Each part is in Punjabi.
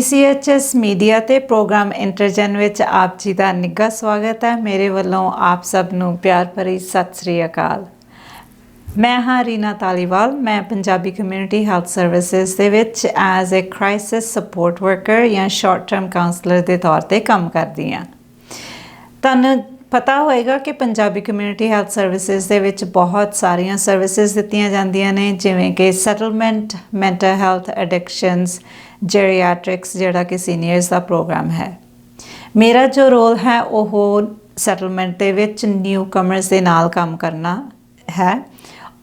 PCHS ਮੀਡੀਆ ਤੇ ਪ੍ਰੋਗਰਾਮ ਇੰਟਰਜਨ ਵਿੱਚ ਆਪ ਜੀ ਦਾ ਨਿੱਘਾ ਸਵਾਗਤ ਹੈ। ਮੇਰੇ ਵੱਲੋਂ ਆਪ ਸਭ ਨੂੰ ਪਿਆਰ ਭਰੀ ਸਤਿ ਸ੍ਰੀ ਅਕਾਲ। ਮੈਂ ਹਾਂ ਰੀਨਾ ਤਾਲੀਵਾਲ। ਮੈਂ ਪੰਜਾਬੀ ਕਮਿਊਨਿਟੀ ਹੈਲਥ ਸਰਵਿਸਿਜ਼ ਦੇ ਵਿੱਚ as a crisis support worker ਜਾਂ ਸ਼ਾਰਟ ਟਰਮ ਕਾਉਂਸਲਰ ਦੇ ਤੌਰ ਤੇ ਕੰਮ ਕਰਦੀ ਹਾਂ। ਤੁਹਾਨੂੰ ਪਤਾ ਹੋਏਗਾ ਕਿ ਪੰਜਾਬੀ ਕਮਿਊਨਿਟੀ ਹੈਲਥ ਸਰਵਿਸਿਜ਼ ਦੇ ਵਿੱਚ ਬਹੁਤ ਸਾਰੀਆਂ ਸਰਵਿਸਿਜ਼ ਦਿੱਤੀਆਂ ਜਾਂਦੀਆਂ ਨੇ, ਜਿਵੇਂ ਕਿ settlement mental health addictions geriatrics ਜਿਹੜਾ ਕਿ ਸੀਨੀਅਰਸ ਦਾ ਪ੍ਰੋਗਰਾਮ ਹੈ। ਮੇਰਾ ਜੋ ਰੋਲ ਹੈ, ਉਹ ਸੈਟਲਮੈਂਟ ਦੇ ਵਿੱਚ ਨਿਊ ਕਮਰਸ ਦੇ ਨਾਲ ਕੰਮ ਕਰਨਾ ਹੈ।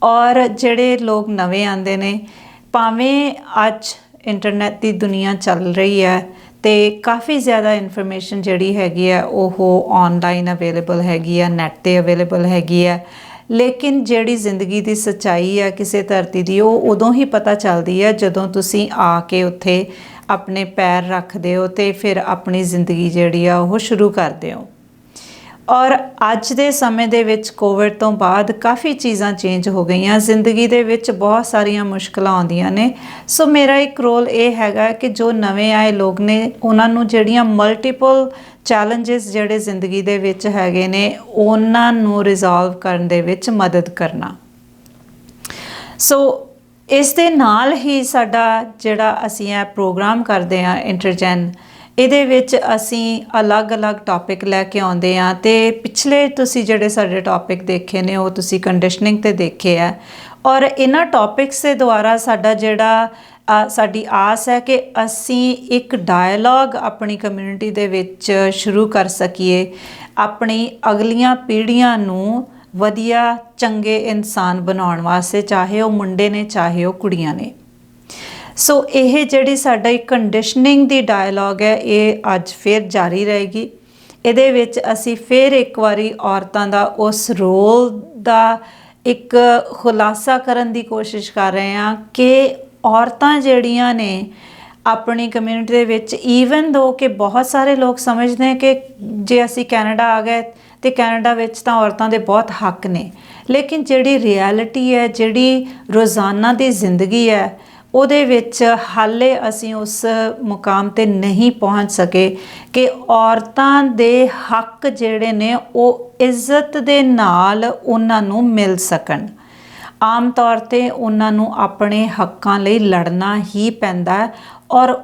ਔਰ ਜਿਹੜੇ ਲੋਕ ਨਵੇਂ ਆਉਂਦੇ ਨੇ, ਭਾਵੇਂ ਅੱਜ ਇੰਟਰਨੈਟ ਦੀ ਦੁਨੀਆ ਚੱਲ ਰਹੀ ਹੈ ਤੇ ਕਾਫੀ ਜ਼ਿਆਦਾ ਇਨਫੋਰਮੇਸ਼ਨ ਜਿਹੜੀ ਹੈਗੀ ਹੈ, ਉਹ ਆਨਲਾਈਨ ਅਵੇਲੇਬਲ ਹੈਗੀ ਹੈ ਨੈਟ ਤੇ ਅਵੇਲੇਬਲ ਹੈਗੀ ਹੈ। ਲੇਕਿਨ ਜਿਹੜੀ ਜ਼ਿੰਦਗੀ ਦੀ ਸੱਚਾਈ ਆ ਕਿਸੇ ਧਰਤੀ ਦੀ, ਉਹ ਉਦੋਂ ਹੀ ਪਤਾ ਚੱਲਦੀ ਆ ਜਦੋਂ ਤੁਸੀਂ ਆ ਕੇ ਉੱਥੇ ਆਪਣੇ ਪੈਰ ਰੱਖਦੇ ਹੋ ਤੇ ਫਿਰ ਆਪਣੀ ਜ਼ਿੰਦਗੀ ਜਿਹੜੀ ਆ ਉਹ ਸ਼ੁਰੂ ਕਰਦੇ ਹੋ। ਔਰ ਅੱਜ ਦੇ ਸਮੇਂ ਦੇ ਵਿੱਚ ਕੋਵਿਡ ਤੋਂ ਬਾਅਦ ਕਾਫੀ ਚੀਜ਼ਾਂ ਚੇਂਜ ਹੋ ਗਈਆਂ। ਜ਼ਿੰਦਗੀ ਦੇ ਵਿੱਚ ਬਹੁਤ ਸਾਰੀਆਂ ਮੁਸ਼ਕਲਾਂ ਆਉਂਦੀਆਂ ਨੇ। ਸੋ ਮੇਰਾ ਇੱਕ ਰੋਲ ਇਹ ਹੈਗਾ ਕਿ ਜੋ ਨਵੇਂ ਆਏ ਲੋਕ ਨੇ, ਉਹਨਾਂ ਨੂੰ ਜਿਹੜੀਆਂ ਮਲਟੀਪਲ ਚੈਲੰਜਸ ਜਿਹੜੇ ਜ਼ਿੰਦਗੀ ਦੇ ਵਿੱਚ ਹੈਗੇ ਨੇ, ਉਹਨਾਂ ਨੂੰ ਰਿਜ਼ੋਲਵ ਕਰਨ ਦੇ ਵਿੱਚ ਮਦਦ ਕਰਨਾ। ਸੋ ਇਸ ਦੇ ਨਾਲ ਹੀ ਸਾਡਾ ਜਿਹੜਾ ਅਸੀਂ ਇਹ ਪ੍ਰੋਗਰਾਮ ਕਰਦੇ ਆ ਇੰਟਰਜਨ ਇਹਦੇ ਵਿੱਚ ਅਸੀਂ ਅਲੱਗ-ਅਲੱਗ ਟੌਪਿਕ ਲੈ ਕੇ ਆਉਂਦੇ ਆ ਤੇ ਪਿਛਲੇ ਤੁਸੀਂ ਜਿਹੜੇ ਸਾਡੇ ਟੌਪਿਕ ਦੇਖੇ ਨੇ, ਉਹ ਤੁਸੀਂ ਕੰਡੀਸ਼ਨਿੰਗ ਤੇ ਦੇਖੇ ਆ। ਔਰ ਇਹਨਾਂ ਟੌਪਿਕਸ ਦੇ ਦੁਆਰਾ ਸਾਡਾ ਜਿਹੜਾ ਸਾਡੀ ਆਸ ਹੈ ਕਿ ਅਸੀਂ ਇੱਕ ਡਾਇਲੌਗ ਆਪਣੀ ਕਮਿਊਨਿਟੀ ਦੇ ਵਿੱਚ ਸ਼ੁਰੂ ਕਰ ਸਕੀਏ। ਆਪਣੀ ਅਗਲੀਆਂ ਪੀੜ੍ਹੀਆਂ ਨੂੰ ਵਧੀਆ, ਚੰਗੇ ਇਨਸਾਨ ਬਣਾਉਣ ਵਾਸਤੇ, ਚਾਹੇ ਉਹ ਮੁੰਡੇ ਨੇ, ਚਾਹੇ ਉਹ ਕੁੜੀਆਂ ਨੇ। ਸੋ ਇਹ ਜਿਹੜੀ ਸਾਡਾ ਇੱਕ ਕੰਡੀਸ਼ਨਿੰਗ ਦੀ ਡਾਇਲੌਗ ਹੈ, ਇਹ ਅੱਜ ਫਿਰ ਜਾਰੀ ਰਹੇਗੀ। ਇਹਦੇ ਵਿੱਚ ਅਸੀਂ ਫਿਰ ਇੱਕ ਵਾਰੀ ਔਰਤਾਂ ਦਾ ਉਸ ਰੋਲ ਦਾ ਇੱਕ ਖੁਲਾਸਾ ਕਰਨ ਦੀ ਕੋਸ਼ਿਸ਼ ਕਰ ਰਹੇ ਹਾਂ ਕਿ ਔਰਤਾਂ ਜਿਹੜੀਆਂ ਨੇ ਆਪਣੀ ਕਮਿਊਨਿਟੀ ਦੇ ਵਿੱਚ ਈਵਨ ਦੋ ਕਿ ਬਹੁਤ ਸਾਰੇ ਲੋਕ ਸਮਝਦੇ ਕਿ ਜੇ ਅਸੀਂ ਕੈਨੇਡਾ ਆ ਗਏ ਤੇ ਕੈਨੇਡਾ ਵਿੱਚ ਤਾਂ ਔਰਤਾਂ ਦੇ ਬਹੁਤ ਹੱਕ ਨੇ। ਲੇਕਿਨ ਜਿਹੜੀ ਰਿਐਲਿਟੀ ਹੈ, ਜਿਹੜੀ ਰੋਜ਼ਾਨਾ ਦੀ ਜ਼ਿੰਦਗੀ ਹੈ, ਉਹਦੇ ਵਿੱਚ ਹਾਲੇ ਅਸੀਂ ਉਸ ਮੁਕਾਮ ਤੇ ਨਹੀਂ ਪਹੁੰਚ ਸਕੇ ਕਿ ਔਰਤਾਂ ਦੇ ਹੱਕ ਜਿਹੜੇ ਨੇ, ਉਹ ਇੱਜ਼ਤ ਦੇ ਨਾਲ ਉਹਨਾਂ ਨੂੰ ਮਿਲ ਸਕਣ। ਆਮ ਤੌਰ ਤੇ ਉਹਨਾਂ ਨੂੰ ਆਪਣੇ ਹੱਕਾਂ ਲਈ ਲੜਨਾ ਹੀ ਪੈਂਦਾ ਹੈ ਔਰ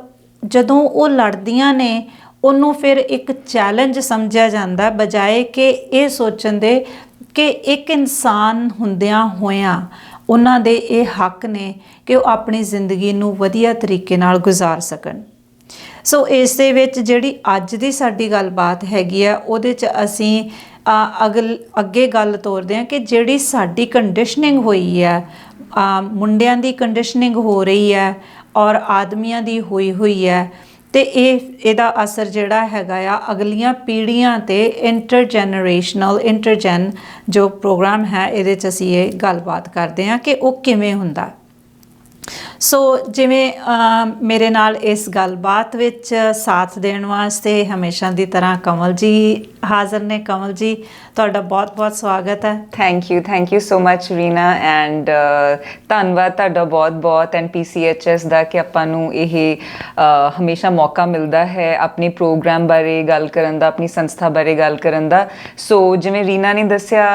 ਜਦੋਂ ਉਹ ਲੜਦੀਆਂ ਨੇ, ਉਹਨੂੰ ਫਿਰ ਇੱਕ ਚੈਲੰਜ ਸਮਝਿਆ ਜਾਂਦਾ ਬਜਾਏ ਕਿ ਇਹ ਸੋਚਣ ਦੇ ਕਿ ਇੱਕ ਇਨਸਾਨ ਹੁੰਦਿਆਂ ਹੋਇਆਂ ਉਹਨਾਂ ਦੇ ਇਹ ਹੱਕ ਨੇ ਕਿ ਉਹ ਆਪਣੀ ਜ਼ਿੰਦਗੀ ਨੂੰ ਵਧੀਆ ਤਰੀਕੇ ਨਾਲ ਗੁਜ਼ਾਰ ਸਕਣ। ਸੋ ਇਸ ਦੇ ਵਿੱਚ ਜਿਹੜੀ ਅੱਜ ਦੀ ਸਾਡੀ ਗੱਲਬਾਤ ਹੈਗੀ ਆ, ਉਹਦੇ 'ਚ ਅਸੀਂ ਅਗਲ ਅੱਗੇ ਗੱਲ ਤੋਰਦੇ ਹਾਂ ਕਿ ਜਿਹੜੀ ਸਾਡੀ ਕੰਡੀਸ਼ਨਿੰਗ ਹੋਈ ਹੈ ਮੁੰਡਿਆਂ ਦੀ ਕੰਡੀਸ਼ਨਿੰਗ ਹੋ ਰਹੀ ਹੈ ਔਰ ਆਦਮੀਆਂ ਦੀ ਹੋਈ ਹੋਈ ਹੈ, ਤੇ ਇਹ, ਇਹਦਾ ਅਸਰ ਜਿਹੜਾ ਹੈਗਾ ਆ ਅਗਲੀਆਂ ਪੀੜ੍ਹੀਆਂ ਤੇ ਇੰਟਰਜਨਰੇਸ਼ਨਲ ਇੰਟਰਜਨ ਜੋ ਪ੍ਰੋਗਰਾਮ ਹੈ, ਇਹਦੇ 'ਚ ਅਸੀਂ ਇਹ ਗੱਲਬਾਤ ਕਰਦੇ ਹਾਂ ਕਿ ਉਹ ਕਿਵੇਂ ਹੁੰਦਾ। ਸੋ ਜਿਵੇਂ ਮੇਰੇ ਨਾਲ ਇਸ ਗੱਲਬਾਤ ਵਿੱਚ ਸਾਥ ਦੇਣ ਵਾਸਤੇ ਹਮੇਸ਼ਾ ਦੀ ਤਰ੍ਹਾਂ ਕਮਲ ਜੀ ਹਾਜ਼ਰ ਨੇ ਕਮਲ ਜੀ, ਤੁਹਾਡਾ ਬਹੁਤ-ਬਹੁਤ ਸਵਾਗਤ ਹੈ। Thank you thank you so much Reena and ਧੰਨਵਾਦ ਤੁਹਾਡਾ ਬਹੁਤ-ਬਹੁਤ ਐਂਡ ਪੀਸੀਐਚਐਸ ਦਾ ਕਿ ਆਪਾਂ ਨੂੰ ਇਹ ਹਮੇਸ਼ਾ ਮੌਕਾ ਮਿਲਦਾ ਹੈ ਆਪਣੇ ਪ੍ਰੋਗਰਾਮ ਬਾਰੇ ਗੱਲ ਕਰਨ ਦਾ, ਆਪਣੀ ਸੰਸਥਾ ਬਾਰੇ ਗੱਲ ਕਰਨ ਦਾ। ਸੋ ਜਿਵੇਂ ਰੀਨਾ ਨੇ ਦੱਸਿਆ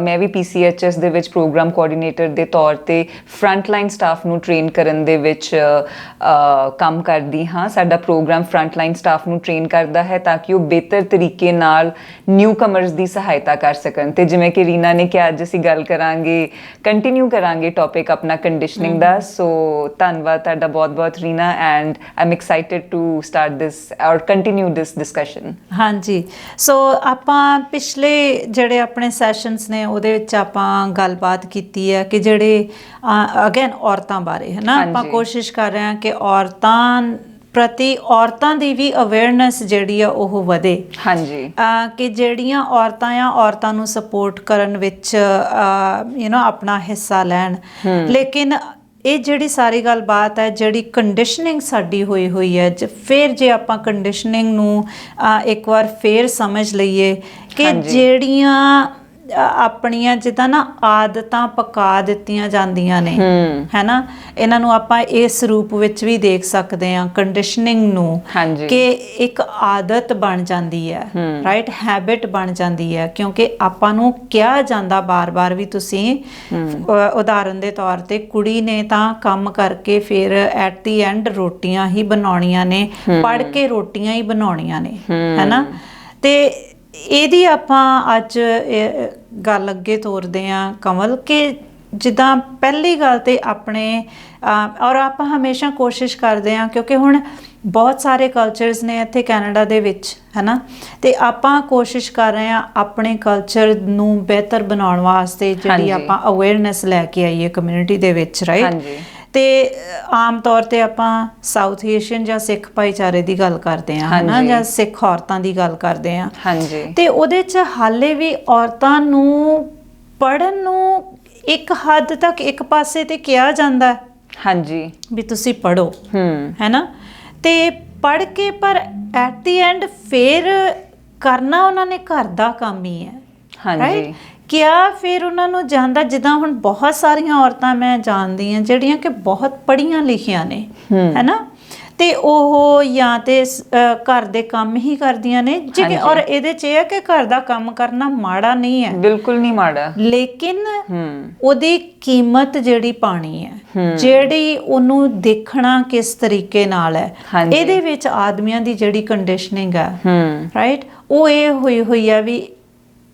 ਮੈਂ ਵੀ ਪੀਸੀਐਚਐਸ ਦੇ ਵਿੱਚ ਪ੍ਰੋਗਰਾਮ ਕੋਆਰਡੀਨੇਟਰ ਦੇ ਤੌਰ ਤੇ ਫਰੰਟਲਾਈਨ ਸਟਾਫ ਨੂੰ ਟ੍ਰੇਨ ਕਰਨ ਦੇ ਵਿੱਚ ਕੰਮ ਕਰਦੀ ਹਾਂ। ਸਾਡਾ ਪ੍ਰੋਗਰਾਮ ਫਰੰਟਲਾਈਨ ਸਟਾਫ ਨੂੰ ਟ੍ਰੇਨ ਕਰਦਾ ਹੈ ਤਾਂ ਕਿ ਉਹ ਬਿਹਤਰ ਤਰੀਕੇ ਨਾਲ ਨਿਊ ਕਮਰਸ ਦੀ ਸਹਾਇਤਾ ਕਰ ਸਕਣ। ਤੇ ਜਿਵੇਂ ਕਿ ਰੀਨਾ ਨੇ ਕਿਹਾ ਅੱਜ ਅਸੀਂ ਗੱਲ ਕਰਾਂਗੇ ਕੰਟੀਨਿਊ ਕਰਾਂਗੇ ਟੌਪਿਕ ਆਪਣਾ ਕੰਡੀਸ਼ਨਿੰਗ ਦਾ। ਸੋ ਧੰਨਵਾਦ ਤੁਹਾਡਾ ਬਹੁਤ-ਬਹੁਤ Reena and I'm excited to start this or continue this discussion ਹਾਂਜੀ। ਸੋ ਆਪਾਂ ਪਿਛਲੇ ਜਿਹੜੇ ਆਪਣੇ ਸੈਸ਼ਨਸ ਨੇ ਉਹਦੇ ਵਿੱਚ ਆਪਾਂ ਗੱਲਬਾਤ ਕੀਤੀ ਹੈ ਕਿ ਜਿਹੜੇ ਅਗੇਨ ਔਰਤਾਂ ਬਾਰੇ ਹੈ ਨਾ? ਆਪਾਂ। ਕੋਸ਼ਿਸ਼ ਕਰ ਰਹੇ ਹਾਂ ਕਿ ਔਰਤਾਂ ਪ੍ਰਤੀ ਔਰਤਾਂ ਦੀ ਵੀ ਅਵੇਅਰਨੈਸ ਜਿਹੜੀ ਆ ਉਹ ਵਧੇ। ਹਾਂਜੀ। ਕਿ ਜਿਹੜੀਆਂ ਔਰਤਾਂ ਆ ਔਰਤਾਂ ਨੂੰ ਸਪੋਰਟ ਕਰਨ ਵਿੱਚ ਯੂ نو ਆਪਣਾ ਹਿੱਸਾ ਲੈਣ। ਲੇਕਿਨ ਇਹ ਜਿਹੜੀ ਸਾਰੀ ਗੱਲਬਾਤ ਹੈ ਜਿਹੜੀ ਕੰਡੀਸ਼ਨਿੰਗ ਸਾਡੀ ਹੋਈ ਹੋਈ ਹੈ ਜ- ਫਿਰ ਜੇ ਆਪਾਂ ਕੰਡੀਸ਼ਨਿੰਗ ਨੂੰ ਇੱਕ ਵਾਰ ਫੇਰ ਸਮਝ ਲਈਏ ਕਿ। ਜਿਹੜੀਆਂ ਆਪਣੀਆਂ ਜਿੱਦਾਂ ਨਾ ਆਦਤਾਂ ਪਕਾ ਦਿੱਤੀਆਂ ਜਾਂਦੀਆਂ ਨੇ ਹੈਨਾ? ਇਹਨਾਂ ਨੂੰ ਆਪਾਂ ਇਸ ਰੂਪ ਵਿੱਚ ਵੀ ਦੇਖ ਸਕਦੇ ਹਾਂ ਕੰਡੀਸ਼ਨਿੰਗ ਨੂੰ ਕਿ ਇੱਕ ਆਦਤ ਬਣ ਜਾਂਦੀ ਹੈ ਰਾਈਟ ਹੈਬਿਟ ਬਣ ਜਾਂਦੀ ਹੈ ਕਿਉਂਕਿ ਆਪਾਂ ਨੂੰ ਕਿਹਾ ਜਾਂਦਾ ਬਾਰ-ਬਾਰ ਵੀ ਤੁਸੀਂ ਉਦਾਹਰਨ ਦੇ ਤੌਰ ਤੇ ਕੁੜੀ ਨੇ ਤਾਂ ਕੰਮ ਕਰਕੇ ਫਿਰ ਐਟ ਦੀ ਐਂਡ ਰੋਟੀਆਂ ਹੀ ਬਣਾਉਣੀਆਂ ਨੇ ਪੜ ਕੇ ਰੋਟੀਆਂ ਹੀ ਬਣਾਉਣੀਆਂ ਨੇ ਹੈਨਾ? ਤੇ ਇਹਦੀ ਆਪਾਂ ਅੱਜ ਗੱਲ ਅੱਗੇ ਤੋਰਦੇ ਹਾਂ ਕਮਲ ਕਿ ਜਿੱਦਾਂ ਪਹਿਲੀ ਗੱਲ ਤੇ ਆਪਣੇ ਔਰ ਆਪਾਂ ਹਮੇਸ਼ਾ ਕੋਸ਼ਿਸ਼ ਕਰਦੇ ਹਾਂ ਕਿਉਂਕਿ ਹੁਣ ਬਹੁਤ ਸਾਰੇ ਕਲਚਰਸ ਨੇ ਇੱਥੇ ਕੈਨੇਡਾ ਦੇ ਵਿੱਚ ਹੈਨਾ ਤੇ ਆਪਾਂ ਕੋਸ਼ਿਸ਼ ਕਰ ਰਹੇ ਹਾਂ ਆਪਣੇ ਕਲਚਰ ਨੂੰ ਬਿਹਤਰ ਬਣਾਉਣ ਵਾਸਤੇ ਜਿਹੜੀ। ਆਪਾਂ ਅਵੇਅਰਨੈਸ ਲੈ ਕੇ ਆਈਏ ਕਮਿਊਨਿਟੀ ਦੇ ਵਿੱਚ ਰਾਈਟ ਹਾਂਜੀ। ਤੇ ਆਮ ਤੌਰ ਤੇ ਆਪਾਂ ਸਾਊਥ ਏਸ਼ੀਅਨ ਜਾਂ ਸਿੱਖ ਭਾਈਚਾਰੇ ਦੀ ਗੱਲ ਕਰਦੇ ਹਾਂ ਹਨਾ। ਜਾਂ ਸਿੱਖ ਔਰਤਾਂ ਦੀ ਗੱਲ ਕਰਦੇ ਹਾਂ। ਹਾਂਜੀ। ਤੇ ਉਹਦੇ ਚ ਹਾਲੇ ਵੀ ਔਰਤਾਂ ਨੂੰ ਪੜਨ ਨੂੰ ਇੱਕ ਹੱਦ ਤੱਕ ਇੱਕ ਪਾਸੇ ਤੇ ਕਿਹਾ ਜਾਂਦਾ ਹੈ ਹਾਂਜੀ। ਵੀ ਤੁਸੀਂ ਪੜੋ ਹੂੰ। ਹੈਨਾ? ਤੇ ਪੜ ਕੇ ਪਰ ਐਟ ਦੀ ਐਂਡ ਫੇਰ ਕਰਨਾ ਉਹਨਾਂ ਨੇ ਘਰ ਦਾ ਕੰਮ ਹੀ ਹੈ ਹਾਂਜੀ। ਕਿਆ ਫਿਰ ਉਹਨਾਂ ਨੂੰ ਜਾਂਦਾ ਜਿੱਦਾਂ ਹੁਣ ਬਹੁਤ ਸਾਰੀਆਂ ਔਰਤਾਂ ਮੈਂ ਜਾਣਦੀ ਹਾਂ ਜਿਹੜੀਆਂ ਕਿ ਬਹੁਤ ਪੜ੍ਹੀਆਂ ਲਿਖੀਆਂ ਨੇ ਹੈਨਾ? ਤੇ ਉਹ ਜਾਂ ਤੇ ਘਰ ਦੇ ਕੰਮ ਹੀ ਕਰਦੀਆਂ ਨੇ ਜੇ ਹਾਂਜੀ। ਔਰ ਇਹਦੇ ਚ ਇਹ ਹੈ ਕਿ ਘਰ ਦਾ ਕੰਮ ਕਰਨਾ ਮਾੜਾ ਨਹੀਂ ਹੈ। ਬਿਲਕੁਲ ਨਹੀਂ ਮਾੜਾ। ਲੇਕਿਨ ਉਹਦੀ ਕੀਮਤ ਜਿਹੜੀ ਪਾਣੀ ਹੈ ਜਿਹੜੀ ਉਹਨੂੰ ਦੇਖਣਾ ਕਿਸ ਤਰੀਕੇ ਨਾਲ ਹੈ। ਇਹਦੇ ਵਿੱਚ ਆਦਮੀਆਂ ਦੀ ਜਿਹੜੀ ਕੰਡੀਸ਼ਨਿੰਗ ਹੂੰ ਰਾਈਟ ਉਹ ਇਹ ਹੋਈ ਹੋਈ ਆ ਵੀ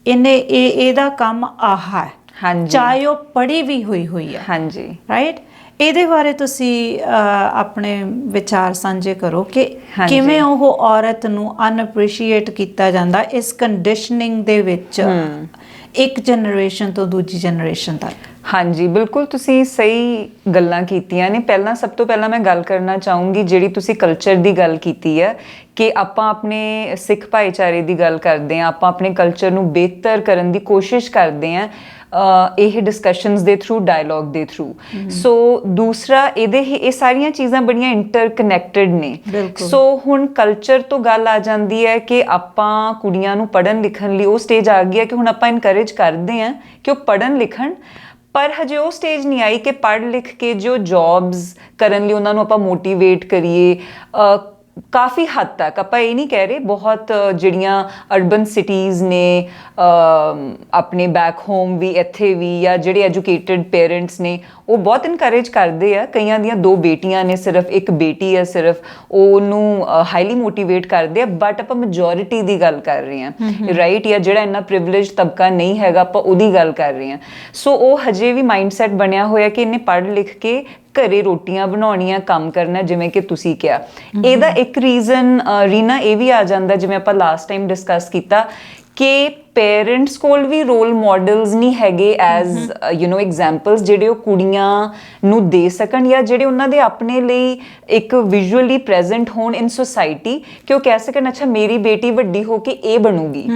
ਇਹਨੇ ਇਹ ਇਹਦਾ ਕੰਮ ਆਹ ਹੈ। ਹਾਂਜੀ। ਚਾਹੇ ਉਹ ਪੜੀ ਵੀ ਹੋਈ ਹੋਈ ਹੈ। ਹਾਂਜੀ। ਰਾਈਟ ਇਹਦੇ ਬਾਰੇ ਤੁਸੀਂ ਆਪਣੇ ਵਿਚਾਰ ਸਾਂਝੇ ਕਰੋ ਕਿ। ਕਿਵੇਂ ਉਹ ਔਰਤ ਨੂੰ ਅਨਅਪਰੀਸ਼ੀਏਟ ਕੀਤਾ ਜਾਂਦਾ ਇਸ ਕੰਡੀਸ਼ਨਿੰਗ ਦੇ ਵਿੱਚ ਇੱਕ ਜਨਰੇਸ਼ਨ ਤੋਂ ਦੂਜੀ ਜਨਰੇਸ਼ਨ ਤੱਕ। ਹਾਂਜੀ ਬਿਲਕੁਲ ਤੁਸੀਂ ਸਹੀ ਗੱਲਾਂ ਕੀਤੀਆਂ ਨੇ। ਪਹਿਲਾਂ ਸਭ ਤੋਂ ਪਹਿਲਾਂ ਮੈਂ ਗੱਲ ਕਰਨਾ ਚਾਹੂੰਗੀ ਜਿਹੜੀ ਤੁਸੀਂ ਕਲਚਰ ਦੀ ਗੱਲ ਕੀਤੀ ਹੈ ਕਿ ਆਪਾਂ ਆਪਣੇ ਸਿੱਖ ਭਾਈਚਾਰੇ ਦੀ ਗੱਲ ਕਰਦੇ ਹਾਂ ਆਪਾਂ ਆਪਣੇ ਕਲਚਰ ਨੂੰ ਬਿਹਤਰ ਕਰਨ ਦੀ ਕੋਸ਼ਿਸ਼ ਕਰਦੇ ਅ, ਇਹ ਡਿਸਕਸ਼ਨਸ ਦੇ ਥਰੂ ਡਾਇਲੌਗ ਦੇ ਥਰੂ ਸੋ ਦੂਸਰਾ ਇਹਦੇ ਹੀ ਇਹ ਸਾਰੀਆਂ ਚੀਜ਼ਾਂ ਬੜੀਆਂ ਇੰਟਰਕਨੈਕਟਡ ਨੇ। ਸੋ ਹੁਣ ਕਲਚਰ ਤੋਂ ਗੱਲ ਆ ਜਾਂਦੀ ਹੈ ਕਿ ਆਪਾਂ ਕੁੜੀਆਂ ਨੂੰ ਪੜ੍ਹਨ ਲਿਖਣ ਲਈ ਉਹ ਸਟੇਜ ਆ ਗਈ ਹੈ ਕਿ ਹੁਣ ਆਪਾਂ ਇਨਕਰੇਜ ਕਰਦੇ ਹਾਂ ਕਿ ਉਹ ਪੜ੍ਹਨ ਲਿਖਣ। ਪਰ ਹਜੇ ਉਹ ਸਟੇਜ ਨਹੀਂ ਆਈ ਕਿ ਪੜ੍ਹ ਲਿਖ ਕੇ ਜੋ ਜੌਬਸ ਕਰਨ ਲਈ ਉਹਨਾਂ ਨੂੰ ਆਪਾਂ ਮੋਟੀਵੇਟ ਕਰੀਏ। ਕਾਫੀ ਹੱਦ ਤੱਕ ਆਪਾਂ ਇਹ ਨਹੀਂ ਕਹਿ ਰਹੇ ਬਹੁਤ ਜਿਹੜੀਆਂ ਅਰਬਨ ਸਿਟੀਜ਼ ਨੇ ਆਪਣੇ ਬੈਕ ਹੋਮ ਵੀ ਇੱਥੇ ਵੀ ਜਾਂ ਜਿਹੜੇ ਐਜੂਕੇਟਿਡ ਪੇਰੈਂਟਸ ਨੇ ਉਹ ਬਹੁਤ ਇਨਕਰੇਜ ਕਰਦੇ ਆ। ਕਈਆਂ ਦੀਆਂ ਦੋ ਬੇਟੀਆਂ ਨੇ ਸਿਰਫ ਇੱਕ ਬੇਟੀ ਹੈ ਸਿਰਫ ਉਹਨੂੰ ਹਾਈਲੀ ਮੋਟੀਵੇਟ ਕਰਦੇ ਆ ਬਟ ਆਪਾਂ ਮੈਜੋਰਿਟੀ ਦੀ ਗੱਲ ਕਰ ਰਹੇ ਹਾਂ। ਰਾਈਟ ਜਾਂ ਜਿਹੜਾ ਇੰਨਾ ਪ੍ਰਿਵਿਲੇਜ ਤਬਕਾ ਨਹੀਂ ਹੈਗਾ ਆਪਾਂ ਉਹਦੀ ਗੱਲ ਕਰ ਰਹੇ ਹਾਂ। ਸੋ ਉਹ ਹਜੇ ਵੀ ਮਾਈਂਡਸੈਟ ਬਣਿਆ ਹੋਇਆ ਕਿ ਇਹਨੇ ਪੜ੍ਹ ਲਿਖ ਕੇ ਘਰੇ ਰੋਟੀਆਂ ਬਣਾਉਣੀਆਂ ਕੰਮ ਕਰਨਾ ਜਿਵੇਂ ਕਿ ਤੁਸੀਂ ਕਿਹਾ। ਇਹਦਾ ਇੱਕ ਰੀਜ਼ਨ ਰੀਨਾ ਇਹ ਵੀ ਆ ਜਾਂਦਾ ਜਿਵੇਂ ਆਪਾਂ ਲਾਸਟ ਟਾਈਮ ਡਿਸਕਸ ਕੀਤਾ ਕਿ ਪੇਰੈਂਟਸ ਕੋਲ ਵੀ ਰੋਲ ਮਾਡਲਸ ਨਹੀਂ ਹੈਗੇ ਐਜ਼ ਯੂ نو ਐਗਜ਼ਾਮਪਲਸ ਜਿਹੜੇ ਉਹ ਕੁੜੀਆਂ ਨੂੰ ਦੇ ਸਕਣ ਜਾਂ ਜਿਹੜੇ ਉਹਨਾਂ ਦੇ ਆਪਣੇ ਲਈ ਇੱਕ ਵਿਜ਼ੂਅਲੀ ਪ੍ਰੈਜ਼ੈਂਟ ਹੋਣ ਇਨ ਸੋਸਾਇਟੀ ਕਿ ਉਹ ਕਹਿ ਸਕਣ ਅੱਛਾ ਮੇਰੀ ਬੇਟੀ ਵੱਡੀ ਹੋ ਕੇ ਇਹ ਬਣੂਗੀ।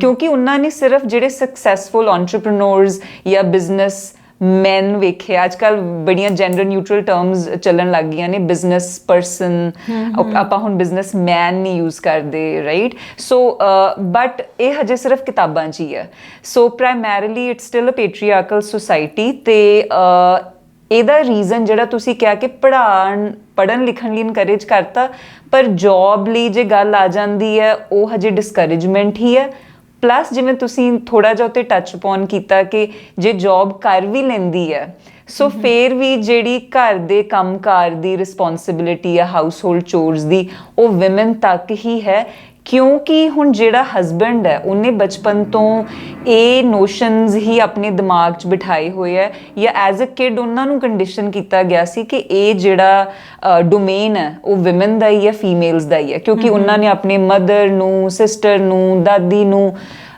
ਕਿਉਂਕਿ ਉਹਨਾਂ ਨੇ ਸਿਰਫ ਜਿਹੜੇ ਸਕਸੈਸਫੁਲ ਐਂਟਰਪ੍ਰੀਨੋਰਸ ਜਾਂ ਬਿਜ਼ਨਸ ਮੈਨ ਵੇਖੇ ਅੱਜ ਕੱਲ ਬੜੀਆਂ ਜੈਂਡਰ ਨਿਊਟਰਲ ਟਰਮਸ ਚੱਲਣ ਲੱਗ ਗਈਆਂ ਨੇ ਬਿਜ਼ਨਸ ਪਰਸਨ ਆਪਾਂ ਹੁਣ ਬਿਜ਼ਨਸ ਮੈਨ ਨਹੀਂ ਯੂਜ਼ ਕਰਦੇ ਰਾਈਟ ਸੋ ਬਟ ਇਹ ਹਜੇ ਸਿਰਫ ਕਿਤਾਬਾਂ 'ਚ ਹੀ ਹੈ। So primarily it's still a patriarchal society ਤੇ ਇਹਦਾ ਰੀਜ਼ਨ ਜਿਹੜਾ ਤੁਸੀਂ ਕਿਹਾ ਕਿ ਪੜ੍ਹਾਉਣ ਪੜਨ ਲਿਖਣ ਲਈ ਇਨਕਰੇਜ ਕਰਤਾ ਪਰ ਜੌਬ ਲਈ ਜੇ ਗੱਲ ਆ ਜਾਂਦੀ ਹੈ ਉਹ ਹਜੇ ਡਿਸਕਰੇਜਮੈਂਟ ਹੀ ਹੈ। ਪਲੱਸ ਜਿਵੇਂ ਤੁਸੀਂ ਥੋੜਾ ਜਿਹਾ ਉੱਤੇ ਟੱਚ ਅਪਨ ਕੀਤਾ ਕਿ ਜੇ ਜੌਬ ਕਰ ਵੀ ਲੈਂਦੀ ਹੈ ਸੋ ਫੇਰ ਵੀ ਜਿਹੜੀ ਘਰ ਦੇ ਕੰਮਕਾਰ ਦੀ ਰਿਸਪੌਂਸਿਬਿਲਿਟੀ ਹੈ ਹਾਊਸਹੋਲਡ ਚੋਰਸ ਦੀ ਉਹ ਔਮਨ ਤੱਕ ਹੀ ਹੈ। ਕਿਉਂਕਿ ਹੁਣ ਜਿਹੜਾ ਹਸਬੰਡ ਹੈ ਉਹਨੇ ਬਚਪਨ ਤੋਂ ਇਹ ਨੋਸ਼ਨਸ ਹੀ ਆਪਣੇ ਦਿਮਾਗ 'ਚ ਬਿਠਾਏ ਹੋਏ ਹੈ ਜਾਂ ਐਜ਼ ਅ ਕਿਡ ਉਹਨਾਂ ਨੂੰ ਕੰਡੀਸ਼ਨ ਕੀਤਾ ਗਿਆ ਸੀ ਕਿ ਇਹ ਜਿਹੜਾ ਡੋਮੇਨ ਹੈ ਉਹ ਔਮਨ ਦਾ ਹੀ ਹੈ ਫੀਮੇਲਸ ਦਾ ਹੀ ਹੈ ਕਿਉਂਕਿ ਉਹਨਾਂ ਨੇ ਆਪਣੇ ਮਦਰ ਨੂੰ ਸਿਸਟਰ ਨੂੰ ਦਾਦੀ ਨੂੰ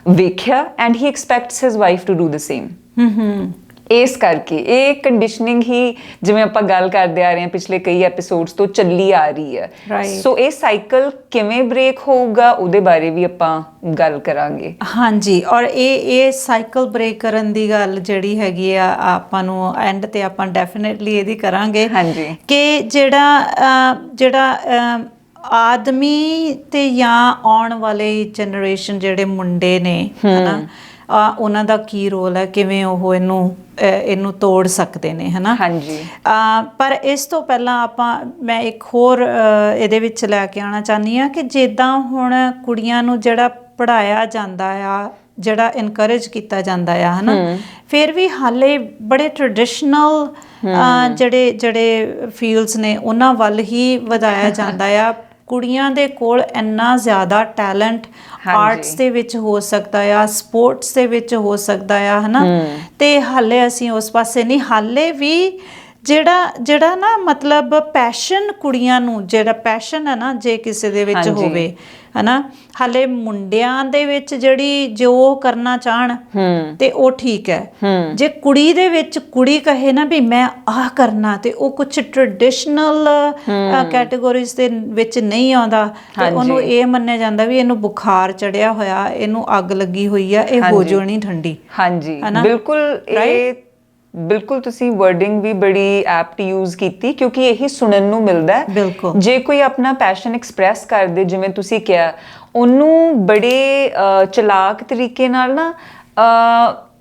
ਵੇਖਿਆ and he expects his wife to do the same hmm hmm ਇਸ ਕਰਕੇ ਇਹ ਕੰਡੀਸ਼ਨਿੰਗ ਹੀ ਜਿਵੇਂ ਆਪਾਂ ਗੱਲ ਕਰਦੇ ਆ ਰਹੇ ਹਾਂ ਪਿਛਲੇ ਕਈ ਐਪੀਸੋਡਸ ਤੋਂ ਚੱਲੀ ਆ ਰਹੀ ਹੈ. ਸੋ ਇਹ ਸਾਈਕਲ ਕਿਵੇਂ ਬ੍ਰੇਕ ਹੋਊਗਾ ਉਹਦੇ ਬਾਰੇ ਵੀ ਆਪਾਂ ਗੱਲ ਕਰਾਂਗੇ ਹਾਂਜੀ ਔਰ ਇਹ ਇਹ ਸਾਈਕਲ ਬ੍ਰੇਕ ਕਰਨ ਦੀ ਗੱਲ ਜਿਹੜੀ ਹੈਗੀ ਆ ਆਪਾਂ ਨੂੰ ਐਂਡ ਤੇ ਆਪਾਂ ਡੈਫੀਨਿਟਲੀ ਇਹਦੀ ਕਰਾਂਗੇ ਹਾਂਜੀ। ਕਿ ਜਿਹੜਾ ਜਿਹੜਾ ਆਦਮੀ ਤੇ ਜਾਂ ਆਉਣ ਵਾਲੇ ਜਨਰੇਸ਼ਨ ਜਿਹੜੇ ਮੁੰਡੇ ਨੇ ਹਨਾ ਉਹਨਾਂ ਦਾ ਕੀ ਰੋਲ ਹੈ? ਕਿਵੇਂ ਉਹ ਇਹਨੂੰ ਇਹਨੂੰ ਤੋੜ ਸਕਦੇ ਨੇ ਹਨਾ? ਹਾਂਜੀ। ਆ, ਪਰ ਇਸ ਤੋਂ ਪਹਿਲਾਂ ਆਪਾਂ ਮੈਂ ਇੱਕ ਹੋਰ ਇਹਦੇ ਵਿੱਚ ਲੈ ਕੇ ਆਉਣਾ ਚਾਹੁੰਦੀ ਆ ਕਿ ਜਿੱਦਾਂ ਹੁਣ ਕੁੜੀਆਂ ਨੂੰ ਜਿਹੜਾ ਪੜਾਇਆ ਜਾਂਦਾ ਆ ਜਿਹੜਾ ਇਨਕਰੇਜ ਕੀਤਾ ਜਾਂਦਾ ਆ ਹਨਾ? ਫਿਰ ਵੀ ਹਾਲੇ ਬੜੇ ਟ੍ਰੈਡੀਸ਼ਨਲ ਜਿਹੜੇ ਜਿਹੜੇ ਫੀਲਡਸ ਨੇ ਉਹਨਾਂ ਵੱਲ ਹੀ ਵਧਾਇਆ ਜਾਂਦਾ ਆ। ਕੁੜੀਆਂ ਦੇ ਕੋਲ ਇੰਨਾ ਜ਼ਿਆਦਾ ਟੈਲੈਂਟ। ਆਰਟਸ ਦੇ ਵਿੱਚ ਹੋ ਸਕਦਾ ਆ ਸਪੋਰਟਸ ਦੇ ਵਿੱਚ ਹੋ ਸਕਦਾ ਆ ਹਨਾ ਤੇ ਹਾਲੇ ਅਸੀਂ ਉਸ ਪਾਸੇ ਨਹੀਂ ਹਾਲੇ ਵੀ ਜਿਹੜਾ ਜਿਹੜਾ ਨਾ ਮਤਲਬ ਪੈਸ਼ਨ ਕੁੜੀਆਂ ਨੂੰ ਜਿਹੜਾ ਪੈਸ਼ਨ ਹੈ ਨਾ ਜੇ ਕਿਸੇ ਦੇ ਵਿੱਚ। ਹੋਵੇ ਹਨਾ? ਹਾਲੇ ਮੁੰਡਿਆਂ ਦੇ ਵਿੱਚ ਜਿਹੜੀ ਜੋ ਉਹ ਕਰਨਾ ਚਾਹਣ ਤੇ ਉਹ ਠੀਕ ਹੈ। ਜੇ ਕੁੜੀ ਦੇ ਵਿੱਚ ਕੁੜੀ ਕਹੇ ਨਾ ਵੀ ਮੈਂ ਆਹ ਕਰਨਾ ਤੇ ਉਹ ਕੁਝ ਟ੍ਰੈਡੀਸ਼ਨਲ ਕੈਟਾਗਰੀਜ਼ ਦੇ ਵਿੱਚ ਨਹੀਂ ਆਉਂਦਾ ਤੇ। ਉਹਨੂੰ ਇਹ ਮੰਨਿਆ ਜਾਂਦਾ ਵੀ ਇਹਨੂੰ ਬੁਖਾਰ ਚੜਿਆ ਹੋਇਆ ਇਹਨੂੰ ਅੱਗ ਲੱਗੀ ਹੋਈ ਆ ਇਹ ਹੋ। ਜਾਣੀ ਠੰਡੀ। ਹਾਂਜੀ? ਬਿਲਕੁਲ ਇਹ ਬਿਲਕੁਲ ਤੁਸੀਂ ਵਰਡਿੰਗ ਵੀ ਬੜੀ ਐਪਟ ਯੂਜ਼ ਕੀਤੀ ਕਿਉਂਕਿ ਇਹੀ ਸੁਣਨ ਨੂੰ ਮਿਲਦਾ ਹੈ। ਜੇ ਕੋਈ ਆਪਣਾ ਪੈਸ਼ਨ ਐਕਸਪ੍ਰੈਸ ਕਰਦੇ ਜਿਵੇਂ ਤੁਸੀਂ ਕਿਹਾ ਉਹਨੂੰ ਬੜੇ ਚਲਾਕ ਤਰੀਕੇ ਨਾਲ ਨਾ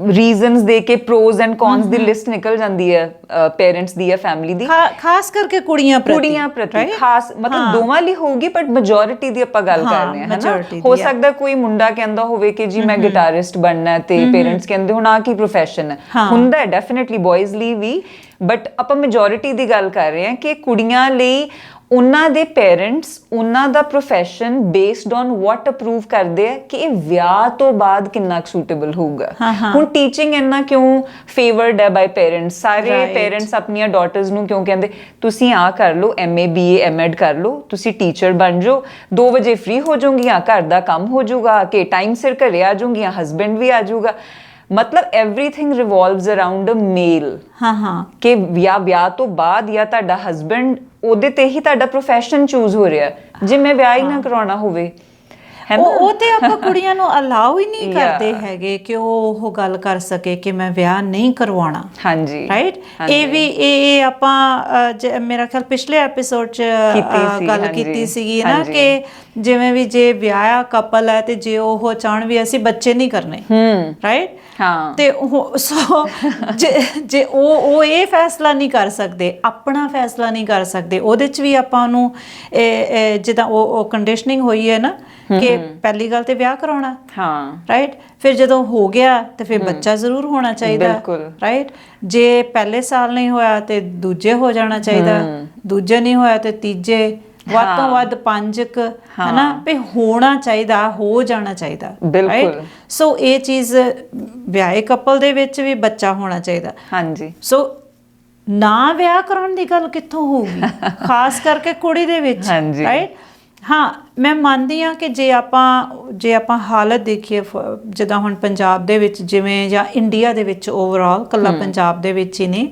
ਰੀਜ਼ਨਸ ਦੇ ਕੇ ਪ੍ਰੋਜ਼ ਐਂਡ ਕੌਨਸ ਦੀ ਲਿਸਟ ਨਿਕਲ ਜਾਂਦੀ ਹੈ ਪੇਰੈਂਟਸ ਦੀ ਜਾਂ ਫੈਮਿਲੀ ਦੀ। ਖਾਸ ਕਰਕੇ ਕੁੜੀਆਂ ਪ੍ਰਤੀ ਕੁੜੀਆਂ ਪ੍ਰਤੀ? ਖਾਸ ਮਤਲਬ ਦੋਵਾਂ ਲਈ ਹੋਊਗੀ ਬਟ ਮੈਜੋਰਿਟੀ ਦੀ ਆਪਾਂ ਗੱਲ ਕਰ ਰਹੇ ਹਾਂ ਹਨਾ? ਹੋ। ਸਕਦਾ ਕੋਈ ਮੁੰਡਾ ਕਹਿੰਦਾ ਹੋਵੇ ਕਿ ਜੀ ਮੈਂ ਗਿਟਾਰਿਸਟ ਬਣਨਾ ਹੈ ਤੇ ਪੇਰੈਂਟਸ ਕਹਿੰਦੇ ਹੁਣ ਆ ਕੀ profession ਹਾਂ। ਹੁੰਦਾ ਹੈ ਡੈਫੀਨਿਟਲੀ ਬॉयਜ਼ ਲਈ ਵੀ ਬਟ ਆਪਾਂ ਮੈਜੋਰਿਟੀ ਦੀ ਗੱਲ ਕਰ ਰਹੇ ਹਾਂ ਕਿ ਕੁੜੀਆਂ ਲਈ ਉਹਨਾਂ ਦੇ ਪੇਰੈਂਟਸ ਉਹਨਾਂ ਦਾ profession based on what approve ਕਰਦੇ ਆ ਕਿ ਇਹ ਵਿਆਹ ਤੋਂ ਬਾਅਦ ਕਿੰਨਾ ਸੂਟੇਬਲ ਹੋਊਗਾ। ਹੁਣ ਟੀਚਿੰਗ ਇੰਨਾ ਕਿਉਂ ਫੇਵਰਡ ਹੈ ਬਾਈ ਪੇਰੈਂਟਸ ਸਾਰੇ. ਪੇਰੈਂਟਸ ਆਪਣੀਆਂ ਡਾਟਰਸ ਨੂੰ ਕਿਉਂ ਕਹਿੰਦੇ ਤੁਸੀਂ ਆ ਕਰ ਲਓ ਐਮਏ ਬੀਏ ਐਮਐਡ ਕਰ ਲਓ ਤੁਸੀਂ ਟੀਚਰ ਬਣ ਜਾਓ 2 ਵਜੇ ਫ੍ਰੀ ਹੋ ਜਾਓਗੀਆਂ ਘਰ ਦਾ ਕੰਮ ਹੋ ਜਾਊਗਾ ਕਿ ਟਾਈਮ ਸਿਰ ਘਰੇ ਆ ਜਾਓਗੀਆਂ ਹਸਬੈਂਡ ਵੀ ਆ ਜਾਊਗਾ ਮਤਲਬ एवरीथिंग ਰਿਵੋਲਵਸ ਅਰਾਊਂਡ ਅ ਮੇਲ ਹਾਂ ਹਾਂ ਕਿ ਵਿਆਹ ਵਿਆਹ ਤੋਂ ਬਾਅਦ ਜਾਂ ਤੁਹਾਡਾ ਹਸਬੈਂਡ ਉਹਦੇ ਤੇ ਹੀ ਤੁਹਾਡਾ profession ਚੂਜ਼ ਹੋ ਰਿਹਾ ਜੇ ਮੈਂ ਵਿਆਹ ਹੀ ਨਾ ਕਰਾਉਣਾ ਹੋਵੇ ਹੈ ਉਹ ਉਹ ਤੇ ਆਪਾਂ ਕੁੜੀਆਂ ਨੂੰ ਅਲਾਉ ਹੀ ਨਹੀਂ Yeah. ਕਰਦੇ ਹੈਗੇ ਕਿ ਉਹ ਉਹ ਗੱਲ ਕਰ ਸਕੇ ਕਿ ਮੈਂ ਵਿਆਹ ਨਹੀਂ ਕਰਵਾਉਣਾ ਹਾਂਜੀ ਰਾਈਟ ਇਹ ਵੀ ਇਹ ਇਹ ਆਪਾਂ ਅ, ਜ- ਮੇਰਾ ਖਿਆਲ ਪਿਛਲੇ ਐਪੀਸੋਡ ਚ ਅ, ਕੀਤੀ ਸੀ, ਗੱਲ ਹਾਂਜੀ, ਕੀਤੀ ਸੀਗੀ ਨਾ ਹਾਂਜੀ। ਕਿ ਜਿਵੇਂ ਵੀ ਜੇ ਵਿਆਹਿਆ ਕਪਲ ਹੈ ਤੇ ਜੇ ਉਹ ਚਾਹਣ ਵੀ ਅਸੀਂ ਬੱਚੇ ਨਹੀਂ ਕਰਨੇ ਹੂੰ ਰਾਈਟ ਹਾਂ। ਤੇ ਉਹ ਸੋ ਜੇ ਜੇ ਉਹ ਉਹ ਇਹ ਫੈਸਲਾ ਨਹੀਂ ਕਰ ਸਕਦੇ ਆਪਣਾ ਫੈਸਲਾ ਨਹੀਂ ਕਰ ਸਕਦੇ ਉਹਦੇ ਚ ਵੀ ਆਪਾਂ ਇਹ ਜਿੱਦਾਂ ਉਹ ਉਹ ਕੰਡੀਸ਼ਨਿੰਗ ਹੋਈ ਹੈ ਨਾ ਕਿ ਪਹਿਲੀ ਗੱਲ ਤੇ ਵਿਆਹ ਕਰਾਉਣਾ। ਹਾਂ। ਰਾਈਟ ਫਿਰ ਜਦੋਂ ਹੋ ਗਿਆ ਤੇ ਫਿਰ ਬੱਚਾ ਜ਼ਰੂਰ ਹੋਣਾ ਚਾਹੀਦਾ। ਰਾਈਟ ਜੇ ਪਹਿਲੇ ਸਾਲ ਨਹੀਂ ਹੋਇਆ ਤੇ ਦੂਜੇ ਹੋ ਜਾਣਾ ਚਾਹੀਦਾ। ਦੂਜੇ ਨਹੀਂ ਹੋਇਆ ਤੇ ਤੀਜੇ ਵੱਧ ਤੋਂ ਵੱਧ ਪੰਜ ਕ ਹਨਾ ਵੀ ਹੋਣਾ ਚਾਹੀਦਾ ਹੋ ਜਾਣਾ ਚਾਹੀਦਾ ਬਿਲਕੁਲ। ਸੋ ਇਹ ਚੀਜ਼ ਵਿਆਹੇ ਕਪਲ ਦੇ ਵਿੱਚ ਵੀ ਬੱਚਾ ਹੋਣਾ ਚਾਹੀਦਾ। ਹਾਂਜੀ। ਸੋ ਨਾ ਵਿਆਹ ਕਰਾਉਣ ਦੀ ਗੱਲ ਕਿੱਥੋਂ ਹੋਊਗੀ? ਖਾਸ ਕਰਕੇ ਕੁੜੀ ਦੇ ਵਿੱਚ। ਰਾਈਟ ਹਾਂ ਮੈਂ ਮੰਨਦੀ ਹਾਂ ਕਿ ਜੇ ਆਪਾਂ ਜੇ ਆਪਾਂ ਹਾਲਤ ਦੇਖੀਏ ਜਿੱਦਾਂ ਹੁਣ ਪੰਜਾਬ ਦੇ ਵਿੱਚ ਜਿਵੇਂ ਜਾਂ ਇੰਡੀਆ ਦੇ ਵਿੱਚ ਓਵਰਆਲ ਕੱਲਾ ਪੰਜਾਬ ਦੇ ਵਿੱਚ ਹੀ ਨਹੀਂ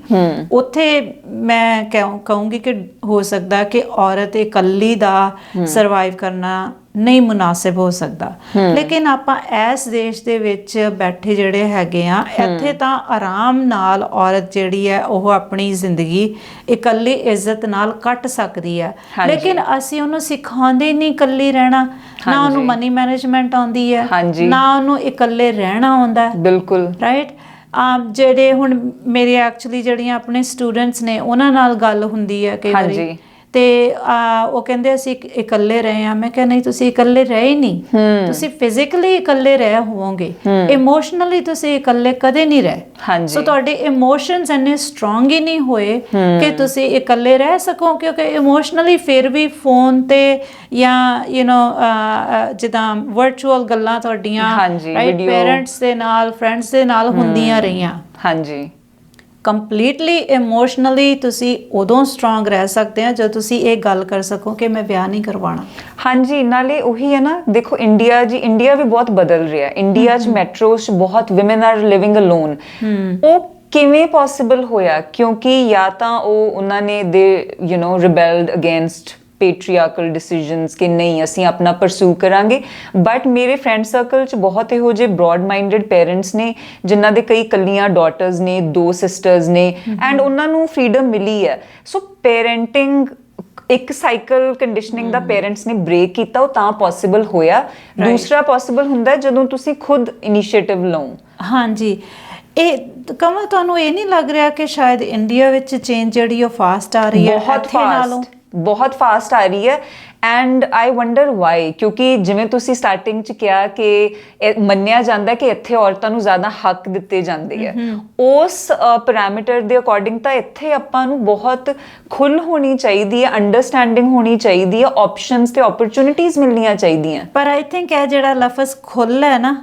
ਉੱਥੇ ਮੈਂ ਕਹੂੰ- ਕਹੂੰਗੀ ਕਿ ਹੋ ਸਕਦਾ ਕਿ ਔਰਤ ਇਕੱਲੀ ਦਾ ਸਰਵਾਈਵ ਕਰਨਾ ਨਹੀਂ ਮੁਨਾਸਿਬ ਹੋ ਸਕਦਾ। ਲੇਕਿਨ ਆਪਾਂ ਇਸ ਦੇਸ਼ ਦੇ ਵਿੱਚ ਬੈਠੇ ਜਿਹੜੇ ਹੈਗੇ ਆ ਇੱਥੇ ਤਾਂ ਆਰਾਮ ਨਾਲ ਔਰਤ ਜਿਹੜੀ ਹੈ ਉਹ ਆਪਣੀ ਜ਼ਿੰਦਗੀ ਇਕੱਲੀ ਇੱਜ਼ਤ ਨਾਲ ਕੱਟ ਸਕਦੀ ਹੈ। ਲੇਕਿਨ ਅਸੀਂ ਉਹਨੂੰ ਸਿਖਾਉਂਦੇ ਨਹੀਂ ਇਕੱਲੀ ਰਹਿਣਾ। ਨਾ ਉਹਨੂੰ। ਮਨੀ ਮੈਨੇਜਮੈਂਟ ਆਉਂਦੀ ਹੈ। ਨਾ ਉਹਨੂੰ ਇਕੱਲੇ ਰਹਿਣਾ ਆਉਂਦਾ ਬਿਲਕੁਲ। ਰਾਈਟ ਜਿਹੜੇ ਹੁਣ ਮੇਰੇ ਐਕਚੁਅਲੀ ਜਿਹੜੀਆਂ ਆਪਣੇ ਸਟੂਡੈਂਟਸ ਨੇ ਉਹਨਾਂ ਨਾਲ ਗੱਲ ਹੁੰਦੀ ਹੈ ਕਈ ਵਾਰੀ। ਹਾਂਜੀ। ਤੇ ਆ, ਉਹ ਕਹਿੰਦੇ ਅਸੀਂ ਇਕ- ਇਕੱਲੇ ਰਹੇ ਆ ਮੈਂ ਕਿਹਾ ਨਹੀਂ ਤੁਸੀਂ ਇਕੱਲੇ ਰਹੇ ਨਹੀਂ। ਤੁਸੀਂ ਫਿਜ਼ੀਕਲੀ ਇਕੱਲੇ ਰਹੇ ਹੋਵੋਗੇ। ਇਮੋਸ਼ਨਲੀ ਤੁਸੀਂ ਇਕੱਲੇ ਕਦੇ ਨਹੀਂ ਰਹੇ। ਹਾਂਜੀ। ਸੋ ਤੁਹਾਡੇ ਇਮੋਸ਼ਨਸ ਇੰਨੇ ਸਟਰੋਂਗ ਹੀ ਨਹੀਂ ਹੋਏ ਕਿ ਤੁਸੀਂ ਇਕੱਲੇ ਰਹਿ ਸਕੋ ਕਿਉਂਕਿ ਇਮੋਸ਼ਨਲੀ ਫਿਰ ਵੀ ਫੋਨ ਤੇ ਜਾਂ ਯੂ نو ਜਿੱਦਾਂ ਵਰਚੁਅਲ ਗੱਲਾਂ ਤੁਹਾਡੀਆਂ ਰਾਈਟ ਪੇਰੈਂਟਸ ਦੇ ਨਾਲ ਫਰੈਂਡਸ ਦੇ ਨਾਲ ਹੁੰਦੀਆਂ ਰਹੀਆਂ। ਹਾਂਜੀ। ਕੰਪਲੀਟਲੀ ਇਮੋਸ਼ਨਲੀ ਤੁਸੀਂ ਉਦੋਂ ਸਟਰੋਂਗ ਰਹਿ ਸਕਦੇ ਆ ਜਦੋਂ ਤੁਸੀਂ ਇਹ ਗੱਲ ਕਰ ਸਕੋ ਕਿ ਮੈਂ ਵਿਆਹ ਨਹੀਂ ਕਰਵਾਉਣਾ। ਹਾਂਜੀ ਨਾਲੇ ਉਹੀ ਹੈ ਨਾ ਦੇਖੋ ਇੰਡੀਆ ਜੀ ਇੰਡੀਆ ਵੀ ਬਹੁਤ ਬਦਲ ਰਿਹਾ। ਹੈ ਇੰਡੀਆ ਚ ਮੈਟਰੋਸ ਚ ਬਹੁਤ ਔਮਨ ਆਰ ਲਿਵਿੰਗ ਅਲੋਨ ਉਹ ਕਿਵੇਂ ਪੋਸੀਬਲ ਹੋਇਆ? ਕਿਉਂਕਿ ਜਾਂ ਤਾਂ ਉਹ ਉਹਨਾਂ ਨੇ they you know rebelled against patriarchal decisions ਕਿ ਨਹੀਂ ਅਸੀਂ ਆਪਣਾ ਪਰਸੂ ਕਰਾਂਗੇ। ਬਟ ਮੇਰੇ ਫਰੈਂਡ ਸਰਕਲ ਚ ਬਹੁਤ ਇਹੋ ਜਿਹੇ ਬ੍ਰੌਡ ਮਾਈਂਡਡ ਪੇਰੈਂਟਸ ਨੇ ਜਿਨ੍ਹਾਂ ਦੇ ਕਈ ਕੱਲੀਆਂ ਡਾਟਰਸ ਨੇ ਦੋ ਸਿਸਟਰਸ ਨੇ ਐਂਡ ਉਹਨਾਂ ਨੂੰ ਫ੍ਰੀडम ਮਿਲੀ ਹੈ। ਸੋ ਪੇਰੈਂਟਿੰਗ ਇੱਕ ਸਾਈਕਲ ਕੰਡੀਸ਼ਨਿੰਗ ਦਾ ਪੇਰੈਂਟਸ ਨੇ ਬ੍ਰੇਕ ਕੀਤਾ ਉਹ ਤਾਂ ਪੋਸੀਬਲ ਹੋਇਆ। ਦੂਸਰਾ ਪੋਸੀਬਲ ਹੁੰਦਾ ਜਦੋਂ ਤੁਸੀਂ ਖੁਦ ਇਨੀਸ਼ੀਏਟਿਵ ਲਓ। ਹਾਂਜੀ। ਇਹ ਕਮਾ ਤੁਹਾਨੂੰ ਇਹ ਨਹੀਂ ਲੱਗ ਰਿਹਾ ਕਿ ਸ਼ਾਇਦ ਇੰਡੀਆ ਵਿੱਚ ਚੇਂਜ ਜਿਹੜੀ ਉਹ ਫਾਸਟ ਆ ਰਹੀ ਹੈ ਬਹੁਤ ਫਾਸਟ ਬਹੁਤ ਫਾਸਟ ਆ ਰਹੀ ਹੈ ਐਂਡ ਆਈ ਵੰਡਰ ਵਾਈ ਕਿਉਂਕਿ ਜਿਵੇਂ ਤੁਸੀਂ ਸਟਾਰਟਿੰਗ ਚ ਕਿਹਾ ਕਿ ਮੰਨਿਆ ਜਾਂਦਾ ਕਿ ਇੱਥੇ ਔਰਤਾਂ ਨੂੰ ਜ਼ਿਆਦਾ ਹੱਕ ਦਿੱਤੇ ਜਾਂਦੇ ਆ। ਉਸ ਪੈਰਾਮੀਟਰ ਦੇ ਅਕੋਰਡਿੰਗ ਤਾਂ ਇੱਥੇ ਆਪਾਂ ਨੂੰ ਬਹੁਤ ਖੁੱਲ ਹੋਣੀ ਚਾਹੀਦੀ ਹੈ ਅੰਡਰਸਟੈਂਡਿੰਗ ਹੋਣੀ ਚਾਹੀਦੀ ਹੈ ਆਪਸ਼ਨਸ ਤੇ ਓਪਰਚ्युनिटीज ਮਿਲਣੀਆਂ ਚਾਹੀਦੀਆਂ। ਪਰ ਆਈ ਥਿੰਕ ਇਹ ਜਿਹੜਾ ਲਫ਼ਜ਼ ਖੁੱਲ ਹੈ ਨਾ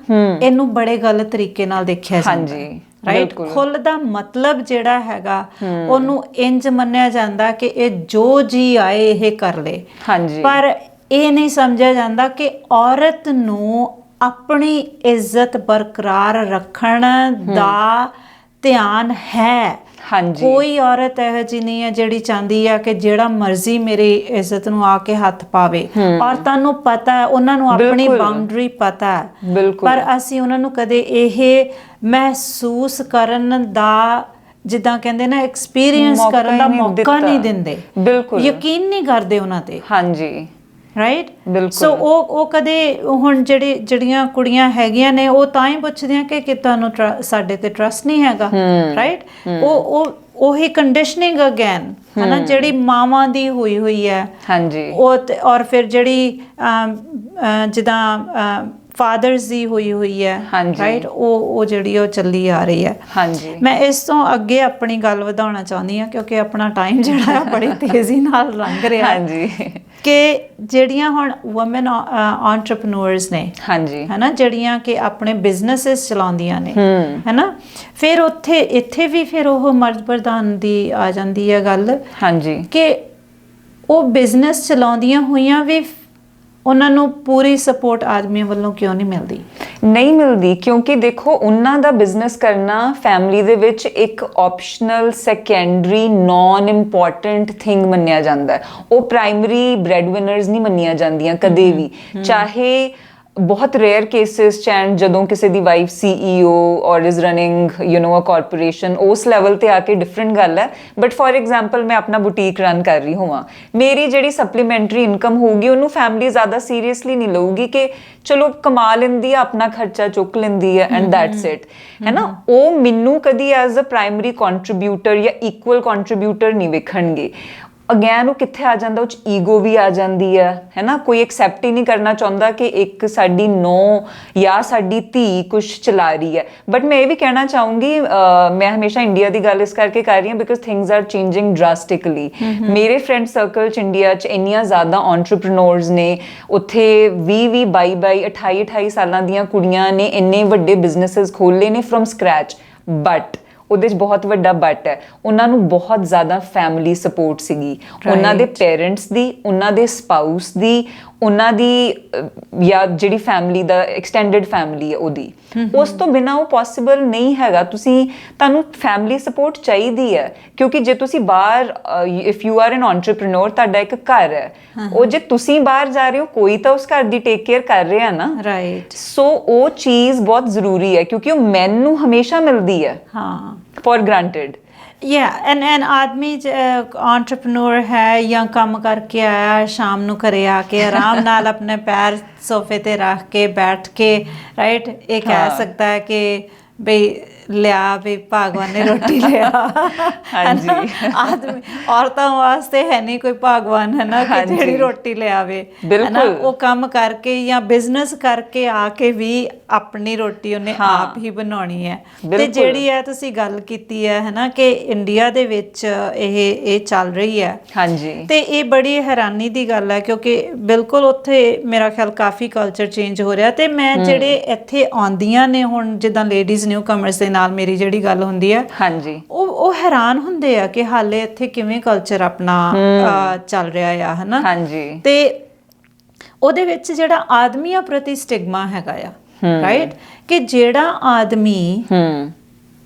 ਇਹਨੂੰ ਬੜੇ ਗਲਤ ਤਰੀਕੇ ਨਾਲ ਦੇਖਿਆ ਜਾਂਦਾ। ਹਾਂਜੀ। ਰਾਈਟ। ਖੁੱਲ ਦਾ ਮਤਲਬ ਜਿਹੜਾ ਹੈਗਾ ਉਹਨੂੰ ਇੰਜ ਮੰਨਿਆ ਜਾਂਦਾ ਕਿ ਇਹ ਜੋ ਜੀ ਆਏ ਇਹ ਕਰ ਲੇ। ਹਾਂਜੀ। ਪਰ ਇਹ ਨਹੀਂ ਸਮਝਿਆ ਜਾਂਦਾ ਕਿ ਔਰਤ ਨੂੰ ਆਪਣੀ ਇੱਜ਼ਤ ਬਰਕਰਾਰ ਰੱਖਣ ਦਾ ਧਿਆਨ ਹੈ। ਹਾਂਜੀ। ਕੋਈ ਔਰਤ ਇਹੋ ਜਿਹੀ ਨਹੀਂ ਹੈ ਜਿਹੜੀ ਚਾਹੁੰਦੀ ਹੈ ਕਿ ਜਿਹੜਾ ਮਰਜ਼ੀ ਮੇਰੀ ਇੱਜ਼ਤ ਨੂੰ ਆ ਕੇ ਹੱਥ ਪਾਵੇ। ਔਰਤਾਂ ਨੂੰ ਪਤਾ ਹੈ ਉਹਨਾਂ ਨੂੰ ਆਪਣੀ। ਬਾਉਂਡਰੀ ਪਤਾ ਹੈ। ਪਰ ਅਸੀਂ ਉਹਨਾਂ ਨੂੰ ਕਦੇ ਇਹ ਮਹਿਸੂਸ ਕਰਨ ਦਾ ਜਿੱਦਾਂ ਕਹਿੰਦੇ ਨਾ ਐਕਸਪੀਰੀਅੰਸ ਕਰਨ ਦਾ ਮੌਕਾ। ਨਹੀਂ ਦਿੰਦੇ। ਬਿਲਕੁਲ। ਯਕੀਨ ਨਹੀਂ ਕਰਦੇ ਉਹਨਾਂ ਤੇ। ਹਾਂਜੀ। ਰਾਈਟ। ਸੋ ਉਹ ਉਹ ਕਦੇ ਹੁਣ ਜਿਹੜੀ ਜਿਹੜੀਆਂ ਕੁੜੀਆਂ ਹੈਗੀਆਂ ਨੇ ਉਹ ਤਾਂ ਹੀ ਪੁੱਛਦੀਆਂ ਕਿ ਕਿ ਤੁਹਾਨੂੰ ਸਾਡੇ ਤੇ ਟਰਸਟ ਨਹੀਂ ਹੈਗਾ ਰਾਈਟ ਉਹ ਉਹ ਉਹੀ ਕੰਡੀਸ਼ਨਿੰਗ ਅਗੇਨ ਹਨਾ ਜਿਹੜੀ ਮਾਵਾਂ ਦੀ ਹੋਈ ਹੋਈ ਹੈ। ਹਾਂਜੀ। ਉਹ ਔਰ ਫਿਰ ਜਿਹੜੀ ਜਿੱਦਾਂ ਫਾਦਰਸ ਦੀ ਹੋਈ ਹੋਈ ਹੈ। ਰਾਈਟ ਉਹ ਉਹ ਜਿਹੜੀ ਉਹ ਚੱਲੀ ਆ ਰਹੀ ਹੈ। ਹਾਂਜੀ। ਮੈਂ ਇਸ ਤੋਂ ਅੱਗੇ ਆਪਣੀ ਗੱਲ ਵਧਾਉਣਾ ਚਾਹੁੰਦੀ ਹਾਂ ਕਿਉਂਕਿ ਆਪਣਾ ਟਾਈਮ ਜਿਹੜਾ ਹੈ ਬੜੀ ਤੇਜ਼ੀ ਨਾਲ ਲੰਘ ਰਿਹਾ ਹੈ। ਹਾਂਜੀ। ਕਿ ਜਿਹੜੀਆਂ ਹੁਣ ਔਮਨ ਐਂਟਰਪ੍ਰੈਨਿਓਰਸ ਨੇ ਹਾਂਜੀ। ਹਨਾ ਜਿਹੜੀਆਂ ਕਿ ਆਪਣੇ ਬਿਜ਼ਨੈਸਸ ਚਲਾਉਂਦੀਆਂ ਨੇ ਹਨਾ ਫਿਰ ਉੱਥੇ ਇੱਥੇ ਵੀ ਫਿਰ ਉਹ ਮਰਦ ਪ੍ਰਧਾਨ ਦੀ ਆ ਜਾਂਦੀ ਹੈ ਗੱਲ। ਹਾਂਜੀ। ਕਿ ਉਹ ਬਿਜ਼ਨਸ ਚਲਾਉਂਦੀਆਂ ਹੋਈਆਂ ਵੀ ਉਹਨਾਂ ਨੂੰ ਪੂਰੀ ਸਪੋਰਟ ਆਦਮੀਆਂ ਵੱਲੋਂ ਕਿਉਂ ਨਹੀਂ ਮਿਲਦੀ? ਨਹੀਂ ਮਿਲਦੀ ਕਿਉਂਕਿ ਦੇਖੋ ਉਹਨਾਂ ਦਾ ਬਿਜ਼ਨਸ ਕਰਨਾ ਫੈਮਿਲੀ ਦੇ ਵਿੱਚ ਇੱਕ optional secondary non important thing ਮੰਨਿਆ ਜਾਂਦਾ ਹੈ। ਉਹ ਪ੍ਰਾਇਮਰੀ ਬ੍ਰੈਡ ਵਿਨਰਸ ਨਹੀਂ ਮੰਨੀਆਂ ਜਾਂਦੀਆਂ ਕਦੇ ਵੀ। ਚਾਹੇ ਬਹੁਤ ਰੇਅਰ ਕੇਸਿਸ ਚ ਐਂਡ ਜਦੋਂ ਕਿਸੇ ਦੀ wife CEO or is running you know a corporation ਉਸ ਲੈਵਲ ਤੇ ਆ ਕੇ ਡਿਫਰੈਂਟ ਗੱਲ ਹੈ ਬਟ ਫੋਰ ਐਗਜ਼ਾਮਪਲ ਮੈਂ ਆਪਣਾ ਬੁਟੀਕ ਰਨ ਕਰ ਰਹੀ ਹੋਵਾਂ ਮੇਰੀ ਜਿਹੜੀ ਸਪਲੀਮੈਂਟਰੀ ਇਨਕਮ ਹੋਊਗੀ ਉਹਨੂੰ ਫੈਮਿਲੀ ਜ਼ਿਆਦਾ ਸੀਰੀਅਸਲੀ ਨਹੀਂ ਲਊਗੀ ਕਿ ਚਲੋ ਕਮਾ ਲੈਂਦੀ ਆ ਆਪਣਾ ਖਰਚਾ ਚੁੱਕ ਲੈਂਦੀ ਹੈ ਐਂਡ ਦੈਟਸ ਇਟ ਹੈ ਨਾ ਉਹ ਮੈਨੂੰ ਕਦੀ ਐਜ਼ ਅ ਪ੍ਰਾਇਮਰੀ ਕੰਟਰੀਬਿਊਟਰ ਜਾਂ ਇਕੁਅਲ ਕੰਟਰੀਬਿਊਟਰ ਨਹੀਂ ਵੇਖਣਗੇ ਅਗੇਨ ਉਹ ਕਿੱਥੇ ਆ ਜਾਂਦਾ ਉਹ ਚ ਈਗੋ ਵੀ ਆ ਜਾਂਦੀ ਹੈ ਹੈਨਾ? ਕੋਈ ਐਕਸੈਪਟ ਹੀ ਨਹੀਂ ਕਰਨਾ ਚਾਹੁੰਦਾ ਕਿ ਇੱਕ ਸਾਡੀ ਨੋ ਜਾਂ ਸਾਡੀ ਧੀ ਕੁਝ ਚਲਾ ਰਹੀ ਹੈ। ਬਟ ਮੈਂ ਇਹ ਵੀ ਕਹਿਣਾ ਚਾਹੂੰਗੀ ਮੈਂ ਹਮੇਸ਼ਾ ਇੰਡੀਆ ਦੀ ਗੱਲ ਇਸ ਕਰਕੇ ਕਰ ਰਹੀ ਹਾਂ because things are changing drastically ਮੇਰੇ ਫਰੈਂਡ ਸਰਕਲ ਚ ਇੰਡੀਆ ਚ ਇੰਨੀਆਂ ਜ਼ਿਆਦਾ ਐਂਟਰਪ੍ਰੀਨੋਰਸ ਨੇ ਉੱਥੇ 20 20 22 22 28 28 ਸਾਲਾਂ ਦੀਆਂ ਕੁੜੀਆਂ ਨੇ ਇੰਨੇ ਵੱਡੇ ਬਿਜ਼ਨੈਸਸ ਖੋਲ੍ਹੇ ਨੇ ਫਰਮ ਸਕ੍ਰੈਚ ਬਟ ਉਹਦੇ 'ਚ ਬਹੁਤ ਵੱਡਾ ਬਟ ਹੈ। ਉਹਨਾਂ ਨੂੰ ਬਹੁਤ ਜ਼ਿਆਦਾ ਫੈਮਿਲੀ ਸਪੋਰਟ ਸੀਗੀ। ਉਹਨਾਂ ਦੇ ਪੇਰੈਂਟਸ ਦੀ ਉਹਨਾਂ ਦੇ ਸਪਾਊਸ ਦੀ ਉਹਨਾਂ ਦੀ ਜਾਂ ਜਿਹੜੀ ਫੈਮਿਲੀ ਦਾ ਐਕਸਟੈਂਡਡ ਫੈਮਿਲੀ ਹੈ ਉਹਦੀ। ਉਸ ਤੋਂ ਬਿਨਾ ਉਹ ਪੋਸੀਬਲ ਨਹੀਂ ਹੈਗਾ। ਤੁਸੀਂ ਤੁਹਾਨੂੰ ਫੈਮਿਲੀ ਸਪੋਰਟ ਚਾਹੀਦੀ ਹੈ। ਕਿਉਂਕਿ ਜੇ ਤੁਸੀਂ ਬਾਹਰ if you are an entrepreneur ਤੁਹਾਡਾ ਇੱਕ ਘਰ ਹੈ। ਉਹ ਜੇ ਤੁਸੀਂ ਬਾਹਰ ਜਾ ਰਹੇ ਹੋ ਕੋਈ ਤਾਂ ਉਸ ਘਰ ਦੀ ਟੇਕ ਕੇਅਰ ਕਰ ਰਿਹਾ ਨਾ। ਰਾਈਟ ਸੋ ਉਹ ਚੀਜ਼ ਬਹੁਤ ਜ਼ਰੂਰੀ ਹੈ। ਕਿਉਂਕਿ ਉਹ ਮੈਨੂੰ ਹਮੇਸ਼ਾ ਮਿਲਦੀ ਹੈ। ਹਾਂ। ਫॉर ਗ੍ਰਾਂਟਡ ਯਾ ਐਨ ਐਨ ਆਦਮੀ ਐਂਟਰਪ੍ਰੈਨਿਓਰ ਹੈ ਜਾਂ ਕੰਮ ਕਰਕੇ ਆਇਆ ਸ਼ਾਮ ਨੂੰ ਘਰੇ ਆ ਕੇ ਆਰਾਮ ਨਾਲ ਆਪਣੇ ਪੈਰ ਸੋਫੇ ਤੇ ਰੱਖ ਕੇ ਬੈਠ ਕੇ ਰਾਈਟ ਇਹ ਕਹਿ। ਸਕਦਾ ਹੈ ਕਿ ਬਈ ਲਿਆ ਵੀ ਭਗਵਾਨ ਨੇ ਰੋਟੀ ਲਿਆ ਹਾਂਜੀ। ਆਦਮੀ ਔਰਤਾਂ ਵਾਸਤੇ ਹੈ ਨਹੀਂ ਕੋਈ ਭਗਵਾਨ ਹੈ ਨਾ ਕਿ। ਜਿਹੜੀ ਰੋਟੀ ਲਿਆਵੇ। ਹੈ ਨਾ? ਉਹ ਕੰਮ ਕਰਕੇ ਜਾਂ ਬਿਜ਼ਨਸ ਕਰਕੇ ਆ ਕੇ ਵੀ ਆਪਣੀ ਰੋਟੀ ਉਹਨੇ ਹਾਂ। ਆਪ ਹੀ ਬਣਾਉਣੀ ਹੈ ਤੇ। ਜਿਹੜੀ ਹੈ ਤੁਸੀਂ ਗੱਲ ਕੀਤੀ ਹੈ ਹਨਾ ਕਿ ਇੰਡੀਆ ਦੇ ਵਿੱਚ ਇਹ ਇਹ ਚੱਲ ਰਹੀ ਹੈ ਹਾਂਜੀ ਤੇ ਇਹ ਬੜੀ ਹੈਰਾਨੀ ਦੀ ਗੱਲ ਹੈ ਕਿਉਂਕਿ ਬਿਲਕੁਲ ਉੱਥੇ ਮੇਰਾ ਖਿਆਲ ਕਾਫੀ ਕਲਚਰ ਚੇਂਜ ਹੋ ਰਿਹਾ ਤੇ ਮੈਂ ਜਿਹੜੇ ਇੱਥੇ ਆਉਂਦੀਆਂ ਨੇ ਹੁਣ ਜਿੱਦਾਂ ਲੇਡੀਜ਼ ਨਿਊ ਕਮਰਸ ਦੇ ਨਾਲ ਮੇਰੀ ਜਿਹੜੀ ਗੱਲ ਹੁੰਦੀ ਹੈ ਹਾਂਜੀ। ਉਹ ਉਹ ਹੈਰਾਨ ਹੁੰਦੇ ਆ ਕਿ ਹਾਲੇ ਇੱਥੇ ਕਿਵੇਂ ਕਲਚਰ ਆਪਣਾ ਚੱਲ ਰਿਹਾ ਆ ਹਨਾ? ਹਾਂਜੀ। ਤੇ ਉਹਦੇ ਵਿੱਚ ਜਿਹੜਾ ਆਦਮੀਆਂ ਪ੍ਰਤੀ ਸਟਿਗਮਾ ਹੈਗਾ ਆ ਰਾਈਟ ਕਿ ਜਿਹੜਾ ਆਦਮੀ ਹੂੰ।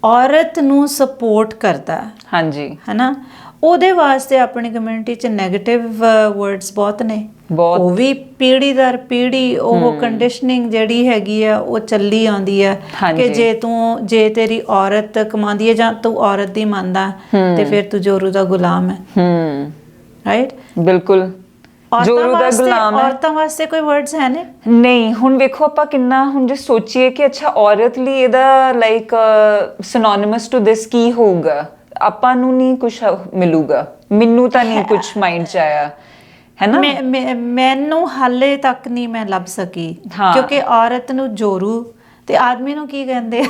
ਔਰਤ ਨੂੰ ਸਪੋਰਟ ਕਰਦਾ ਹਾਂਜੀ। ਹਨਾ? ਉਹਦੇ ਵਾਸਤੇ ਆਪਣੀ ਕਮਿਊਨਿਟੀ 'ਚ 네ਗੇਟਿਵ ਵਰਡਸ ਬਹੁਤ ਨੇ। ਉਹ ਵੀ ਪੀੜੀ ਦਰ ਪੀੜੀ ਉਹ ਕੰਡੀਸ਼ਨਿੰਗ ਜਿਹੜੀ ਹੈਗੀ ਆ ਉਹ ਚੱਲੀ ਆਉਂਦੀ ਆ ਕਿ। ਜੇ ਤੂੰ ਜੇ ਤੇਰੀ ਔਰਤ ਕਮਾਉਂਦੀ ਹੈ ਜਾਂ ਤੂੰ ਔਰਤ ਦੀ ਮੰਨਦਾ ਤੇ ਫਿਰ ਤੂੰ ਜੋਰੂ ਦਾ ਗੁਲਾਮ ਹੈ ਹੂੰ। ਰਾਈਟ ਬਿਲਕੁਲ। ਜੋਰੂ ਦਾ ਗੁਲਾਮ ਹੈ ਔਰਤਾਂ ਵਾਸਤੇ ਕੋਈ ਵਰਡਸ ਹੈ ਨੇ ਨਹੀਂ ਹੁਣ ਵੇਖੋ ਆਪਾਂ ਕਿੰਨਾ ਹੁਣ ਜੇ ਸੋਚੀਏ ਕਿ ਅੱਛਾ ਔਰਤ ਲਈ ਇਹਦਾ ਲਾਈਕ ਸਿਨੋਨਿਮਸ ਟੂ ਦਿਸ ਕੀ ਹੋਊਗਾ? ਆਪਾਂ ਨੂੰ ਨਹੀਂ ਕੁਝ ਮਿਲੂਗਾ। ਮੈਨੂੰ ਤਾਂ ਨਹੀਂ ਕੁਝ ਮਾਈਂਡ ਚ ਆਇਆ। ਹੈ ਨਾ? ਮੈਂ- ਮੈਨੂੰ ਹਾਲੇ ਤੱਕ ਨਹੀਂ ਮੈਂ ਲੱਭ ਸਕੀ। ਕਿਉਂਕਿ ਔਰਤ ਨੂੰ ਜੋਰੂ ਤੇ ਆਦਮੀ ਨੂੰ ਕੀ ਕਹਿੰਦੇ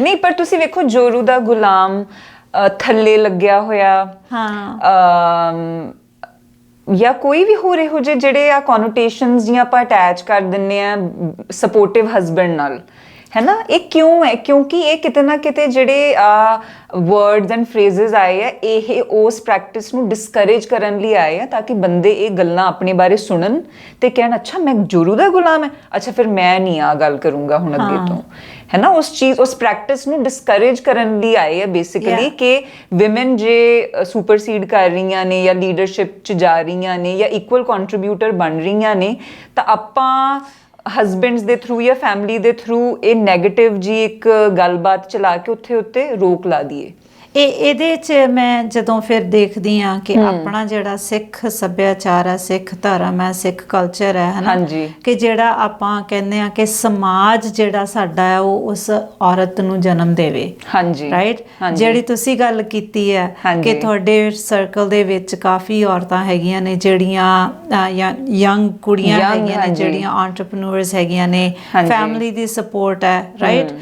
ਨਹੀਂ ਪਰ ਤੁਸੀਂ ਵੇਖੋ ਜੋਰੂ ਦਾ ਗੁਲਾਮ ਥੱਲੇ ਲੱਗਿਆ ਹੋਇਆ ਹਾਂ। ਜਾਂ ਕੋਈ ਵੀ ਹੋਰ ਇਹੋ ਜਿਹੇ ਜਿਹੜੇ ਆ ਕਨੋਟੇਸ਼ਨਸ ਜੀਆਂ ਆਪਾਂ ਅਟੈਚ ਕਰ ਦਿੰਨੇ ਆ ਸਪੋਰਟਿਵ ਹਸਬੰਡ ਨਾਲ। ਹੈ ਨਾ ਇਹ ਕਿਉਂ ਹੈ? ਕਿਉਂਕਿ ਇਹ ਕਿਤੇ ਨਾ ਕਿਤੇ ਜਿਹੜੇ ਆ ਵਰਡਸ ਐਂਡ ਫਰੇਜ਼ਸ ਆਏ ਆ ਇਹ ਉਸ ਪ੍ਰੈਕਟਿਸ ਨੂੰ ਡਿਸਕਰੇਜ ਕਰਨ ਲਈ ਆਏ ਆ ਤਾਂ ਕਿ ਬੰਦੇ ਇਹ ਗੱਲਾਂ ਆਪਣੇ ਬਾਰੇ ਸੁਣਨ ਤੇ ਕਹਿਣ ਅੱਛਾ ਮੈਂ ਜੁਰੂ ਦਾ ਗੁਲਾਮ ਹੈ? ਅੱਛਾ ਫਿਰ ਮੈਂ ਨਹੀਂ ਆ ਗੱਲ ਕਰੂੰਗਾ ਹੁਣ ਅੱਗੇ ਤੋਂ। ਹੈ ਨਾ ਉਸ ਚੀਜ਼ ਉਸ ਪ੍ਰੈਕਟਿਸ ਨੂੰ ਡਿਸਕਰੇਜ ਕਰਨ ਲਈ ਆਏ ਆ ਬੇਸਿਕਲੀ. ਕਿ ਵਿਮਨ ਜੇ ਸੁਪਰਸੀਡ ਕਰ ਰਹੀਆਂ ਨੇ ਜਾਂ ਲੀਡਰਸ਼ਿਪ ਚ ਜਾ ਰਹੀਆਂ ਨੇ ਜਾਂ ਇਕੁਅਲ ਕੰਟਰੀਬਿਊਟਰ ਬਣ ਰਹੀਆਂ ਨੇ ਤਾਂ ਆਪਾਂ ਹਸਬੈਂਡਸ ਦੇ ਥਰੂ ਜਾਂ ਫੈਮਿਲੀ ਦੇ ਥਰੂ ਇਹ 네ਗੇਟਿਵ ਜੀ ਇੱਕ ਗੱਲਬਾਤ ਚਲਾ ਕੇ ਉੱਥੇ ਉੱਤੇ ਰੋਕ ਲਾ ਦਈਏ। ਇਹ ਇਹਦੇ ਚ ਮੈਂ ਜਦੋਂ ਫਿਰ ਦੇਖਦੀ ਆ ਕਿ ਆਪਣਾ ਜਿਹੜਾ ਸਿੱਖ ਸੱਭਿਆਚਾਰ ਹੈ ਸਿੱਖ ਧਰਮ ਹੈ ਸਿੱਖ ਕਲਚਰ ਹੈ ਹਨਾ। ਕਿ ਜਿਹੜਾ ਆਪਾਂ ਕਹਿੰਦੇ ਆ ਕਿ ਸਮਾਜ ਜਿਹੜਾ ਸਾਡਾ ਹੈ ਉਹ ਉਸ ਔਰਤ ਨੂੰ ਜਨਮ ਦੇਵੇ ਹਾਂਜੀ ਰਾਈਟ। ਜਿਹੜੀ ਤੁਸੀਂ ਗੱਲ ਕੀਤੀ ਹੈ। ਕਿ ਤੁਹਾਡੇ ਸਰਕਲ ਦੇ ਵਿੱਚ ਕਾਫੀ ਔਰਤਾਂ ਹੈਗੀਆਂ ਨੇ ਜਿਹੜੀਆਂ ਯੰਗ ਕੁੜੀਆਂ ਹੈਗੀਆਂ ਨੇ। ਜਿਹੜੀਆਂ ਐਂਟਰਪ੍ਰੀਨਿਓਰਸ ਹੈਗੀਆਂ ਨੇ। ਫੈਮਿਲੀ ਦੀ ਸਪੋਰਟ ਹੈ ਰਾਈਟ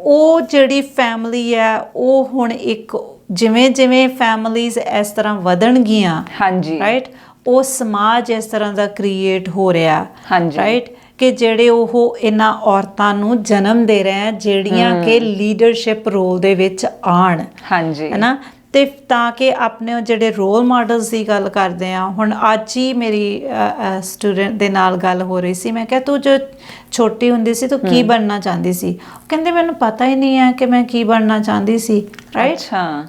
ਉਹ ਜਿਹੜੀ ਫੈਮਿਲੀ ਹੈ ਉਹ ਹੁਣ ਇੱਕ ਜਿਵੇਂ ਜਿਵੇਂ ਫੈਮਿਲੀਜ਼ ਇਸ ਤਰ੍ਹਾਂ ਵਧਣਗੀਆਂ ਹਾਂਜੀ। ਰਾਈਟ ਉਹ ਸਮਾਜ ਇਸ ਤਰ੍ਹਾਂ ਦਾ ਕ੍ਰੀਏਟ ਹੋ ਰਿਹਾ ਹਾਂਜੀ। ਰਾਈਟ ਕਿ ਜਿਹੜੇ ਉਹ ਇਹਨਾਂ ਔਰਤਾਂ ਨੂੰ ਜਨਮ ਦੇ ਰਹੇ ਆ ਜਿਹੜੀਆਂ ਕਿ ਲੀਡਰਸ਼ਿਪ ਰੋਲ ਦੇ ਵਿੱਚ ਆਣ ਹਾਂਜੀ। ਹੈਨਾ? ਤੇ ਤਾਂ ਕਿ ਆਪਣੇ ਜਿਹੜੇ ਰੋਲ ਮਾਡਲਸ ਦੀ ਗੱਲ ਕਰਦੇ ਆ ਹੁਣ ਅੱਜ ਹੀ ਮੇਰੀ ਸਟੂਡੈਂਟ ਦੇ ਨਾਲ ਗੱਲ ਹੋ ਰਹੀ ਸੀ ਮੈਂ ਕਿਹਾ ਤੂੰ ਜੋ ਛੋਟੀ ਹੁੰਦੀ ਸੀ ਤੂੰ ਕੀ ਬਣਨਾ ਚਾਹੁੰਦੀ ਸੀ? ਕਹਿੰਦੇ ਮੈਨੂੰ ਪਤਾ ਹੀ ਨਹੀਂ ਹੈ ਕਿ ਮੈਂ ਕੀ ਬਣਨਾ ਚਾਹੁੰਦੀ ਸੀ ਰਾਈਟ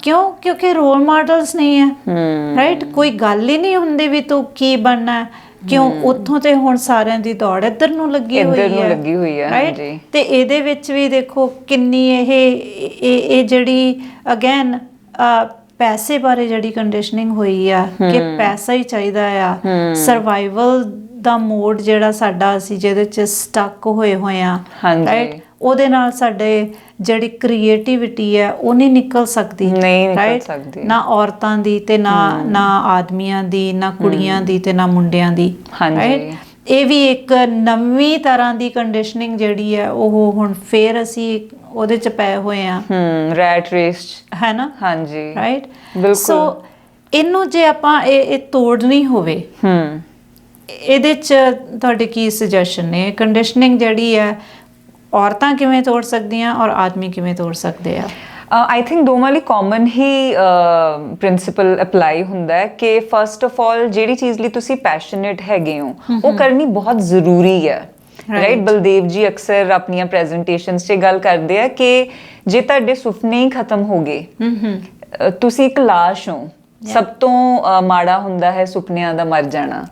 ਕਿਉਂ? ਕਿਉਂਕਿ ਰੋਲ ਮਾਡਲਸ ਨਹੀਂ ਹੈ ਰਾਈਟ ਕੋਈ ਗੱਲ ਹੀ ਨਹੀਂ ਹੁੰਦੀ ਵੀ ਤੂੰ ਕੀ ਬਣਨਾ। ਕਿਉਂ? ਉੱਥੋਂ ਤੇ ਹੁਣ ਸਾਰਿਆਂ ਦੀ ਦੌੜ ਇੱਧਰ ਨੂੰ ਲੱਗੀ ਹੋਈ ਹੈ ਇੱਧਰ ਨੂੰ ਲੱਗੀ ਹੋਈ ਹੈ? ਹਾਂਜੀ। ਤੇ ਇਹਦੇ ਵਿੱਚ ਵੀ ਦੇਖੋ ਕਿੰਨੀ ਇਹ ਇਹ ਜਿਹੜੀ ਅਗੇਨ ਪੈਸੇ ਬਾਰੇ ਜਿਹੜੀ ਕੰਡੀਸ਼ਨਿੰਗ ਹੋਈ ਆ ਕਿ ਪੈਸਾ ਹੀ ਚਾਹੀਦਾ ਆ। ਸਰਵਾਈਵਲ ਦਾ ਮੋਡ ਜਿਹੜਾ ਸਾਡਾ ਅਸੀਂ ਜਿਹਦੇ ਚ ਸਟਕ ਹੋਏ ਹੋਏ ਆ। right? ਉਹਦੇ ਨਾਲ ਸਾਡੇ ਜਿਹੜੀ ਕ੍ਰੀਏਟੀਵਿਟੀ ਹੈ ਉਹ ਨਹੀਂ ਨਿਕਲ ਸਕਦੀ। ਨਹੀਂ ਨਿਕਲ right? ਸਕਦੀ। ਨਾ ਔਰਤਾਂ ਦੀ ਤੇ ਨਾ ਨਾ ਆਦਮੀਆਂ ਦੀ ਨਾ ਕੁੜੀਆਂ ਦੀ ਤੇ ਨਾ ਮੁੰਡਿਆਂ ਦੀ। ਹਾਂਜੀ। ਇਹ ਵੀ ਇੱਕ ਨਵੀਂ ਤਰ੍ਹਾਂ ਦੀ ਕੰਡੀਸ਼ਨਿੰਗ ਜਿਹੜੀ ਹੈ ਉਹ ਹੁਣ ਫੇਰ ਅਸੀਂ ਉਹਦੇ ਚ ਪਏ ਹੋਏ ਆ ਹਮ ਰੈਟ ਰੇਸ ਹੈ ਨਾ ਹਾਂਜੀ। ਰਾਈਟ ਬਿਲਕੁਲ। ਸੋ ਇਹਨੂੰ ਜੇ ਆਪਾਂ ਇਹ ਇਹ ਤੋੜਨੀ ਹੋਵੇ ਹਮ ਇਹਦੇ ਚ ਤੁਹਾਡੇ ਕੀ ਸੁਜੈਸ਼ਨ ਨੇ? ਕੰਡੀਸ਼ਨਿੰਗ ਜਿਹੜੀ ਹੈ ਔਰਤਾਂ ਕਿਵੇਂ ਤੋੜ ਸਕਦੀਆਂ ਔਰ ਆਦਮੀ ਕਿਵੇਂ ਤੋੜ ਸਕਦੇ ਆ? ਆਈ ਥਿੰਕ ਦੋਵਾਂ ਲਈ ਕਾਮਨ ਹੀ ਪ੍ਰਿੰਸੀਪਲ ਅਪਲਾਈ ਹੁੰਦਾ ਹੈ ਕਿ ਫਰਸਟ ਆਫ ਆਲ ਜਿਹੜੀ ਚੀਜ਼ ਲਈ ਤੁਸੀਂ ਪੈਸ਼ਨੇਟ ਹੈਗੇ ਹੋ ਉਹ ਕਰਨੀ ਬਹੁਤ ਜ਼ਰੂਰੀ ਹੈ. ਰਾਈਟ ਬਲਦੇਵ ਜੀ ਅਕਸਰ ਆਪਣੀਆਂ ਪ੍ਰੈਜੈਂਟੇਸ਼ਨਸ 'ਚ ਗੱਲ ਕਰਦੇ ਆ ਕਿ ਜੇ ਤੁਹਾਡੇ ਸੁਪਨੇ ਹੀ ਖਤਮ ਹੋ ਗਏ ਤੁਸੀਂ ਇੱਕ ਲਾਸ਼ ਹੋ ਸਭ ਤੋਂ ਮਾੜਾ ਹੁੰਦਾ ਹੈ ਸੁਪਨਿਆਂ ਦਾ ਮਰ ਜਾਣਾ।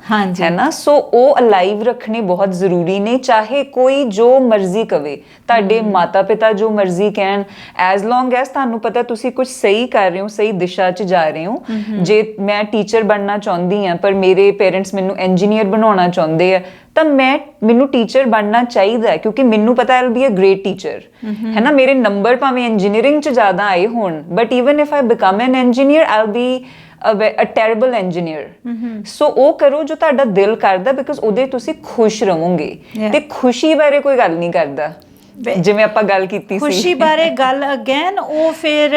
ਹੈ ਨਾ? ਸੋ ਉਹ ਅਲਾਈਵ ਰੱਖਣੇ ਬਹੁਤ ਜ਼ਰੂਰੀ ਨੇ ਚਾਹੇ ਕੋਈ ਜੋ ਮਰਜ਼ੀ ਕਵੇ। ਤੁਹਾਡੇ ਮਾਤਾ ਪਿਤਾ ਜੋ ਮਰਜ਼ੀ ਕਹਿਣ ਐਜ਼ ਲੌਂਗ ਐਸ ਤੁਹਾਨੂੰ ਪਤਾ ਤੁਸੀਂ ਕੁਝ ਸਹੀ ਕਰ ਰਹੇ ਹੋ ਸਹੀ ਦਿਸ਼ਾ 'ਚ ਜਾ ਰਹੇ ਹੋ। ਜੇ ਮੈਂ ਟੀਚਰ ਬਣਨਾ ਚਾਹੁੰਦੀ ਹਾਂ ਪਰ ਮੇਰੇ ਪੇਰੈਂਟਸ ਮੈਨੂੰ ਇੰਜੀਨੀਅਰ ਬਣਾਉਣਾ ਚਾਹੁੰਦੇ ਆ ਤਾਂ ਮੈਂ ਮੈਨੂੰ ਟੀਚਰ ਬਣਨਾ ਚਾਹੀਦਾ ਹੈ ਕਿਉਂਕਿ ਮੈਨੂੰ ਪਤਾ I will be a great teacher ਹੈ ਨਾ ਮੇਰੇ ਨੰਬਰ ਭਾਵੇਂ ਇੰਜੀਨੀਅਰਿੰਗ 'ਚ ਜ਼ਿਆਦਾ ਆਏ ਹੋਣ but even if I become an engineer I will be a terrible engineer so ਉਹ ਕਰੋ ਜੋ ਤੁਹਾਡਾ ਦਿਲ ਕਰਦਾ ਬਿਕਾਜ਼ ਉਹਦੇ ਤੁਸੀਂ ਖੁਸ਼ ਰਹੋਗੇ. ਤੇ ਖੁਸ਼ੀ ਬਾਰੇ ਕੋਈ ਗੱਲ ਨਹੀਂ ਕਰਦਾ। ਜਿਵੇਂ ਆਪਾਂ ਗੱਲ ਕੀਤੀ ਸੀ। ਖੁਸ਼ੀ ਬਾਰੇ ਗੱਲ ਅਗੇਨ ਉਹ ਫਿਰ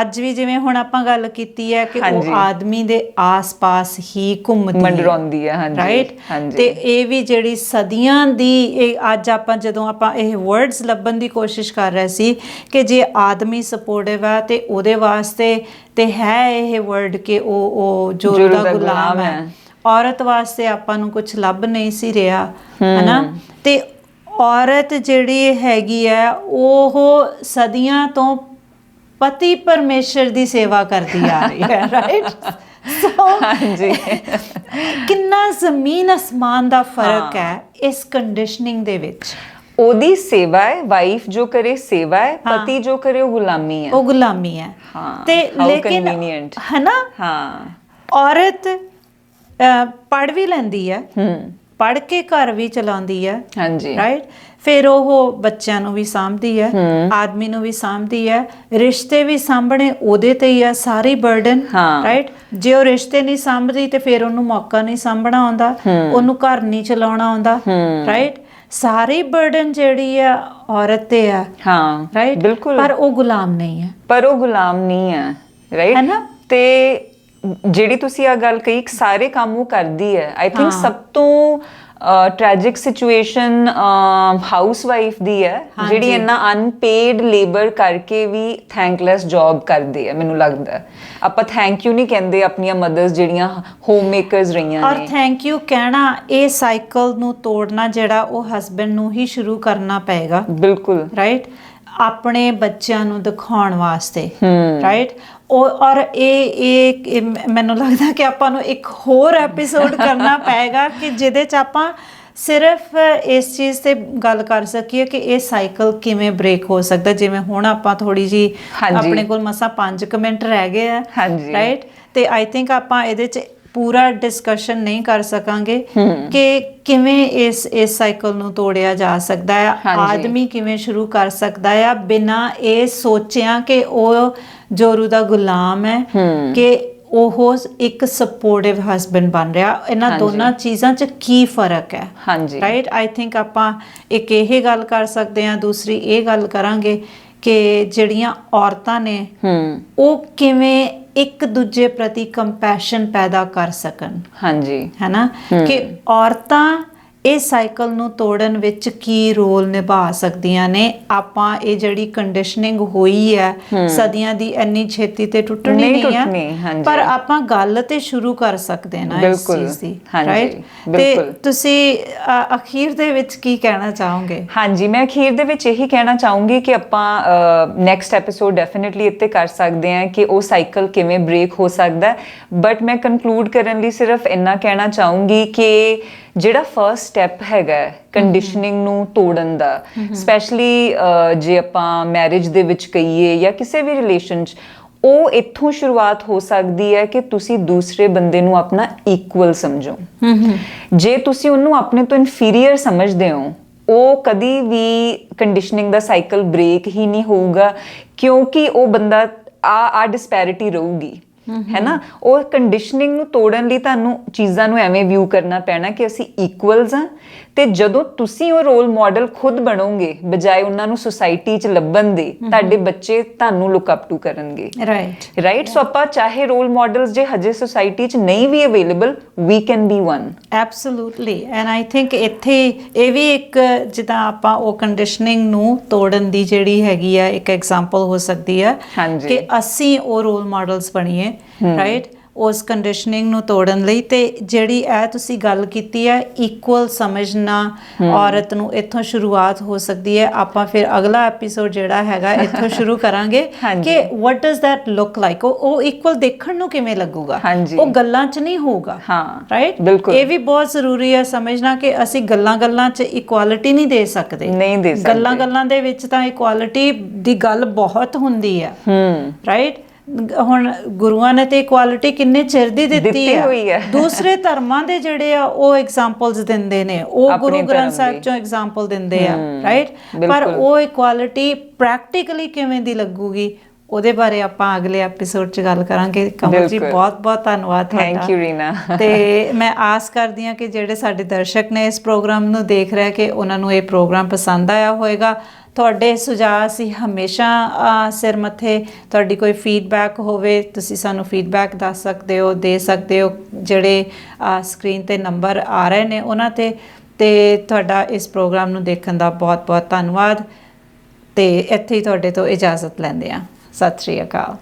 ਅੱਜ ਵੀ ਜਿਵੇਂ ਹੁਣ ਆਪਾਂ ਗੱਲ ਕੀਤੀ ਹੈ ਕਿ। ਉਹ ਆਦਮੀ ਦੇ ਆਸ-ਪਾਸ ਹੀ ਘੁੰਮਦੀ ਹੈ। ਮੰਡਰਾਉਂਦੀ ਹੈ ਹਾਂਜੀ ਰਾਈਟ ਤੇ ਇਹ ਵੀ ਜਿਹੜੀ ਸਦੀਆਂ ਦੀ ਇਹ ਅੱਜ ਆਪਾਂ ਜਦੋਂ ਆਪਾਂ ਇਹ ਵਰਡਸ ਲੱਭਣ ਦੀ ਕੋਸ਼ਿਸ਼ ਕਰ ਰਹੇ ਸੀ ਕਿ ਜੇ ਆਦਮੀ ਸਪੋਰਟਿਵ ਹੈ ਤੇ ਉਹਦੇ ਵਾਸਤੇ ਤੇ ਹੈ ਇਹ ਵਰਡ ਕਿ ਉਹ ਉਹ ਜੋ ਦਾ ਗੁਲਾਮ ਹੈ। ਔਰਤ ਵਾਸਤੇ ਆਪਾਂ ਨੂੰ ਕੁਝ ਲੱਭ ਨਹੀਂ ਸੀ ਰਿਹਾ ਹਨਾ? ਤੇ ਔਰਤ ਜਿਹੜੀ ਹੈਗੀ ਹੈ ਉਹ ਸਦੀਆਂ ਤੋਂ ਪਤੀ ਪਰਮੇਸ਼ਰ ਦੀ ਸੇਵਾ ਕਰਦੀ ਆ ਰਹੀ ਹੈ ਰਾਈਟ ਸੋ ਹਾਂਜੀ। ਕਿੰਨਾ ਜ਼ਮੀਨ ਅਸਮਾਨ ਦਾ ਫ਼ਰਕ ਹੈ। ਇਸ ਕੰਡੀਸ਼ਨਿੰਗ ਦੇ ਵਿੱਚ? ਉਹਦੀ ਸੇਵਾ ਹੈ ਵਾਈਫ ਜੋ ਕਰੇ ਸੇਵਾ ਹੈ ਪਤੀ ਜੋ ਕਰੇ ਉਹ ਗੁਲਾਮੀ ਹੈ। ਉਹ ਗੁਲਾਮੀ ਹੈ। ਹਾਂ, ਤੇ ਲੇਕਿਨ. ਹੈ ਨਾ ਹਾਂ। ਔਰਤ ਪੜ ਵੀ ਲੈਂਦੀ ਹੈ। ਹੂੰ। ਪੜ ਕੇ ਘਰ ਵੀ ਚਲਾਉਂਦੀ ਹੈ ਹਾਂਜੀ। ਰਾਈਟ ਫਿਰ ਉਹ ਬੱਚਿਆਂ ਨੂੰ ਵੀ ਸਾਂਭਦੀ ਹੈ ਆਦਮੀ ਨੂੰ ਵੀ ਸਾਂਭਦੀ ਹੈ ਰਿਸ਼ਤੇ ਵੀ ਸਾਂਭਣੇ ਉਹਦੇ ਤੇ ਹੀ ਆ ਸਾਰੀ ਬਰਡਨ। ਰਾਈਟ ਜੇ ਉਹ ਰਿਸ਼ਤੇ ਨਹੀਂ ਸਾਂਭਦੀ ਤੇ ਫਿਰ ਉਹਨੂੰ ਮੌਕਾ ਨਹੀਂ ਸਾਂਭਣਾ ਆਉਂਦਾ ਉਹਨੂੰ ਘਰ ਨਹੀਂ ਚਲਾਉਣਾ ਆਉਂਦਾ ਰਾਈਟ ਸਾਰੀ ਬਰਡਨ ਜਿਹੜੀ ਆ ਔਰਤ ਤੇ ਆ ਹਾਂ ਰਾਈਟ ਬਿਲਕੁਲ। ਪਰ ਉਹ ਗੁਲਾਮ ਨਹੀਂ ਹੈ। ਪਰ ਉਹ ਗੁਲਾਮ ਨਹੀਂ ਹੈ ਰਾਈਟ ਹੈ ਨਾ? ਤੇ ਜਿਹੜੀ ਤੁਸੀਂ ਆ ਗੱਲ ਕਹੀ ਸਾਰੇ ਕੰਮ ਉਹ ਕਰਦੀ ਹੈ। ਆਈ ਥਿੰਕ ਸਭ ਤੋਂ ਟ੍ਰੈਜਿਕ ਸਿਚੁਏਸ਼ਨ ਹਾਊਸਵਾਈਫ ਦੀ ਹੈ ਜਿਹੜੀ ਇੰਨਾ ਅਨਪੇਡ ਲੇਬਰ ਕਰਕੇ ਵੀ ਥੈਂਕਲੈਸ ਜੌਬ ਕਰਦੀ ਹੈ ਮੈਨੂੰ ਲੱਗਦਾ। ਆਪਾਂ ਥੈਂਕ ਯੂ ਨਹੀਂ ਕਹਿੰਦੇ ਆਪਣੀਆਂ ਮਦਰਸ ਜਿਹੜੀਆਂ ਹੋਮ ਮੇਕਰਸ ਰਹੀਆਂ ਔਰ ਨੇ। ਥੈਂਕ ਯੂ ਕਹਿਣਾ ਇਹ ਸਾਈਕਲ ਨੂੰ ਤੋੜਨਾ ਜਿਹੜਾ ਉਹ ਹਸਬੰਡ ਨੂੰ ਹੀ ਸ਼ੁਰੂ ਕਰਨਾ ਪਏਗਾ। ਬਿਲਕੁਲ। ਰਾਈਟ ਆਪਣੇ ਬੱਚਿਆਂ ਨੂੰ ਦਿਖਾਉਣ ਵਾਸਤੇ ਰਾਈਟ ਔਰ ਇਹ ਇਹ ਮੈਨੂੰ ਲੱਗਦਾ ਕਿ ਆਪਾਂ ਨੂੰ ਇੱਕ ਹੋਰ ਐਪੀਸੋਡ ਕਰਨਾ ਪਏਗਾ ਕਿ ਜਿਹਦੇ ਚ ਆਪਾਂ ਸਿਰਫ ਇਸ ਚੀਜ਼ ਤੇ ਗੱਲ ਕਰ ਸਕੀਏ ਕਿ ਇਹ ਸਾਈਕਲ ਕਿਵੇਂ ਬ੍ਰੇਕ ਹੋ ਸਕਦਾ ਜਿਵੇਂ ਹੁਣ ਆਪਾਂ ਥੋੜੀ ਜੀ। ਆਪਣੇ ਕੋਲ ਮਸਾ 5 ਮਿੰਟ ਰਹਿ ਗਏ ਆ। ਰਾਈਟ ਤੇ ਆਈ ਥਿੰਕ ਆਪਾਂ ਇਹਦੇ ਚ ਪੂਰਾ ਡਿਸਕਸ਼ਨ ਨਹੀਂ ਕਰ ਸਕਾਂਗੇ ਕਿ ਕਿਵੇਂ ਇਸ ਇਸ ਸਾਈਕਲ ਨੂੰ ਤੋੜਿਆ ਜਾ ਸਕਦਾ ਹੈ। ਆਦਮੀ ਕਿਵੇਂ ਸ਼ੁਰੂ ਕਰ ਸਕਦਾ ਹੈ ਬਿਨਾ ਇਹ ਸੋਚਿਆ ਕਿ ਉਹ ਜੋਰੂ ਦਾ ਗੁਲਾਮ ਹੈ ਕਿ ਉਹ ਇੱਕ ਸਪੋਰਟਿਵ ਹਸਬੰਡ ਬਣ ਰਿਹਾ। ਇਹਨਾਂ। ਦੋਨਾਂ ਚੀਜ਼ਾਂ 'ਚ ਕੀ ਫ਼ਰਕ ਹੈ? ਹਾਂਜੀ। ਰਾਈਟ ਆਈ ਥਿੰਕ ਆਪਾਂ ਇੱਕ ਇਹ ਗੱਲ ਕਰ ਸਕਦੇ ਹਾਂ ਦੂਸਰੀ ਇਹ ਗੱਲ ਕਰਾਂਗੇ ਕਿ ਜਿਹੜੀਆਂ ਔਰਤਾਂ ਨੇ ਹੂੰ। ਉਹ ਕਿਵੇਂ ਇੱਕ ਦੂਜੇ ਪ੍ਰਤੀ ਕੰਪੈਸ਼ਨ ਪੈਦਾ ਕਰ ਸਕਣ। ਹਾਂਜੀ। ਹੈਨਾ ਕਿ ਔਰਤਾਂ ਇਹ ਸਾਈਕਲ ਨੂੰ ਤੋੜਨ ਵਿੱਚ ਕੀ ਰੋਲ ਨਿਭਾ ਸਕਦੀਆਂ ਨੇ? ਆਪਾਂ ਇਹ ਜਿਹੜੀ ਕੰਡੀਸ਼ਨਿੰਗ ਹੋਈ ਹੈ ਸਦੀਆਂ ਦੀ ਇੰਨੀ ਛੇਤੀ ਤੇ ਟੁੱਟਣੀ ਨਹੀਂ ਹੈ। ਪਰ ਆਪਾਂ ਗੱਲ ਤੇ ਸ਼ੁਰੂ ਕਰ ਸਕਦੇ ਨਾ ਇਸ ਚੀਜ਼ ਦੀ ਰਾਈਟ ਤੇ। ਤੁਸੀਂ ਅਖੀਰ ਦੇ ਵਿੱਚ ਕੀ ਕਹਿਣਾ ਚਾਹੋਗੇ? ਹਾਂਜੀ ਮੈਂ ਅਖੀਰ ਦੇ ਵਿੱਚ ਇਹੀ ਕਹਿਣਾ ਚਾਹੂੰਗੀ ਕਿ ਆਪਾਂ ਨੈਕਸਟ ਐਪੀਸੋਡ ਡੈਫੀਨਿਟਲੀ ਇੱਥੇ ਕਰ ਸਕਦੇ ਹਾਂ ਕਿ ਉਹ ਸਾਈਕਲ ਕਿਵੇਂ ਬ੍ਰੇਕ ਹੋ ਸਕਦਾ ਬਟ ਮੈਂ ਕਨਕਲੂਡ ਕਰਨ ਲਈ ਸਿਰਫ ਇੰਨਾ ਕਹਿਣਾ ਚਾਹੂੰਗੀ ਕਿ ਜਿਹੜਾ ਫਰਸਟ ਸਟੈਪ ਹੈਗਾ ਕੰਡੀਸ਼ਨਿੰਗ ਨੂੰ ਤੋੜਨ ਦਾ। ਸਪੈਸ਼ਲੀ ਜੇ ਆਪਾਂ ਮੈਰਿਜ ਦੇ ਵਿੱਚ ਕਹੀਏ ਜਾਂ ਕਿਸੇ ਵੀ ਰਿਲੇਸ਼ਨ 'ਚ ਉਹ ਇੱਥੋਂ ਸ਼ੁਰੂਆਤ ਹੋ ਸਕਦੀ ਹੈ ਕਿ ਤੁਸੀਂ ਦੂਸਰੇ ਬੰਦੇ ਨੂੰ ਆਪਣਾ ਇਕੁਅਲ ਸਮਝੋ। ਜੇ ਤੁਸੀਂ ਉਹਨੂੰ ਆਪਣੇ ਤੋਂ ਇਨਫੀਰੀਅਰ ਸਮਝਦੇ ਹੋ ਉਹ ਕਦੀ ਵੀ ਕੰਡੀਸ਼ਨਿੰਗ ਦਾ ਸਾਈਕਲ ਬ੍ਰੇਕ ਹੀ ਨਹੀਂ ਹੋਊਗਾ ਕਿਉਂਕਿ ਉਹ ਬੰਦਾ ਆ ਆ ਡਿਸਪੈਰਿਟੀ ਰਹੂਗੀ। ਹੈ ਨਾ? ਉਹ ਕੰਡੀਸ਼ਨਿੰਗ ਨੂੰ ਤੋੜਨ ਲਈ ਤੁਹਾਨੂੰ ਚੀਜ਼ਾਂ ਨੂੰ ਐਵੇਂ ਵਿਊ ਕਰਨਾ ਪੈਣਾ ਕਿ ਅਸੀਂ ਇਕੁਅਲਸ ਆ ਤੇ ਜਦੋਂ ਤੁਸੀਂ ਉਹ ਰੋਲ ਮਾਡਲ ਖੁਦ ਬਣੋਗੇ ਬਜਾਏ ਉਹਨਾਂ ਨੂੰ ਸੁਸਾਇਟੀ 'ਚ ਲੱਭਣ ਦੇ ਤੁਹਾਡੇ ਬੱਚੇ ਤੁਹਾਨੂੰ ਲੁੱਕ ਅਪ ਟੂ ਕਰਨਗੇ। ਰਾਈਟ ਰਾਈਟ ਸੋ ਆਪਾਂ ਚਾਹੇ ਰੋਲ ਮਾਡਲਸ ਜੇ ਹਜੇ ਸੁਸਾਇਟੀ 'ਚ ਨਹੀਂ ਵੀ available we can be one absolutely and I think ਇੱਥੇ ਇਹ ਵੀ ਇੱਕ ਜਿੱਦਾਂ ਆਪਾਂ ਉਹ ਕੰਡੀਸ਼ਨਿੰਗ ਨੂੰ ਤੋੜਨ ਦੀ ਜਿਹੜੀ ਹੈਗੀ ਆ ਇੱਕ ਐਗਜ਼ਾਮਪਲ ਹੋ ਸਕਦੀ ਹਾਂਜੀ। ਕਿ ਅਸੀਂ ਉਹ ਰੋਲ ਮਾਡਲਸ ਬਣੀਏ ਰਾਈਟ ਉਸ ਕੰਡੀਸ਼ਨਿੰਗ ਨੂੰ ਤੋੜਨ ਲਈ ਤੇ ਜਿਹੜੀ ਇਹ ਤੁਸੀਂ ਗੱਲ ਕੀਤੀ ਹੈ ਇਕੁਅਲ ਸਮਝਣਾ ਔਰਤ ਨੂੰ ਇੱਥੋਂ ਸ਼ੁਰੂਆਤ ਹੋ ਸਕਦੀ ਹੈ। ਆਪਾਂ ਫਿਰ ਅਗਲਾ ਐਪੀਸੋਡ ਜਿਹੜਾ ਹੈਗਾ ਇੱਥੋਂ ਸ਼ੁਰੂ ਕਰਾਂਗੇ। ਕਿ what does that look like ਉਹ ਇਕੁਅਲ ਦੇਖਣ ਨੂੰ ਕਿਵੇਂ ਲੱਗੂਗਾ। ਉਹ ਗੱਲਾਂ 'ਚ ਨਹੀਂ ਹੋਊਗਾ ਹਾਂ, ਰਾਈਟ। ਇਹ ਵੀ ਬਹੁਤ ਜ਼ਰੂਰੀ ਹੈ ਸਮਝਣਾ ਕਿ ਅਸੀਂ ਗੱਲਾਂ-ਗੱਲਾਂ 'ਚ ਇਕੁਐਲਿਟੀ ਨਹੀਂ ਦੇ ਸਕਦੇ। ਨਹੀਂ ਦੇ ਸਕਦੇ। ਗੱਲਾਂ-ਗੱਲਾਂ ਦੇ ਵਿੱਚ ਤਾਂ ਇਕੁਐਲਿਟੀ ਦੀ ਗੱਲ ਬਹੁਤ ਹੁੰਦੀ ਹੈ ਹੂੰ। ਰਾਈਟ ਹੁਣ ਗੁਰੂਆਂ ਨੇ ਤੇ ਇਕੁਐਲਿਟੀ ਕਿੰਨੇ ਚਿਰ ਦੀ ਦਿੱਤੀ ਹੈ। ਦੂਸਰੇ ਧਰਮਾਂ ਦੇ ਜਿਹੜੇ ਆ ਉਹ ਐਗਜ਼ਾਮਪਲਸ ਦਿੰਦੇ ਨੇ ਉਹ ਗੁਰੂ ਗ੍ਰੰਥ ਸਾਹਿਬ। ਚੋਂ ਐਗਜ਼ਾਮਪਲ ਦਿੰਦੇ ਆ ਰਾਈਟ ਪਰ। ਉਹ ਇਕੁਐਲਿਟੀ ਪ੍ਰੈਕਟੀਕਲੀ ਕਿਵੇਂ ਦੀ ਲੱਗੂਗੀ ਉਹਦੇ ਬਾਰੇ ਆਪਾਂ ਅਗਲੇ ਐਪੀਸੋਡ 'ਚ ਗੱਲ ਕਰਾਂਗੇ ਕਮਲ ਜੀ ਬਿਲਕੁਲ। ਬਹੁਤ ਬਹੁਤ ਧੰਨਵਾਦ ਤੁਹਾਡਾ ਥੈਂਕ ਯੂ ਰੀਨਾ ਤੇ ਮੈਂ ਆਸ ਕਰਦੀ ਹਾਂ ਕਿ ਜਿਹੜੇ ਸਾਡੇ ਦਰਸ਼ਕ ਨੇ ਇਸ ਪ੍ਰੋਗਰਾਮ ਨੂੰ ਦੇਖ ਰਹੇ ਕਿ ਉਹਨਾਂ ਨੂੰ ਇਹ ਪ੍ਰੋਗਰਾਮ ਪਸੰਦ ਆਇਆ ਹੋਵੇਗਾ ਤੁਹਾਡੇ ਸੁਝਾਅ ਅਸੀਂ ਹਮੇਸ਼ਾ ਸਿਰ ਮੱਥੇ ਤੁਹਾਡੀ ਕੋਈ ਫੀਡਬੈਕ ਹੋਵੇ, ਤੁਸੀਂ ਸਾਨੂੰ ਫੀਡਬੈਕ ਦੱਸ ਸਕਦੇ ਹੋ, ਦੇ ਸਕਦੇ ਹੋ, ਜਿਹੜੇ ਸਕਰੀਨ ਤੇ ਨੰਬਰ ਆ ਰਹੇ ਨੇ ਉਹਨਾਂ ਤੇ ਤੇ ਤੁਹਾਡਾ ਇਸ ਪ੍ਰੋਗਰਾਮ ਨੂੰ ਦੇਖਣ ਦਾ ਬਹੁਤ ਬਹੁਤ ਧੰਨਵਾਦ ਤੇ ਇੱਥੇ ਹੀ ਤੁਹਾਡੇ ਤੋਂ ਇਜਾਜ਼ਤ ਲੈਂਦੇ ਹਾਂ। ਸਤਿ ਸ਼੍ਰੀ ਅਕਾਲ।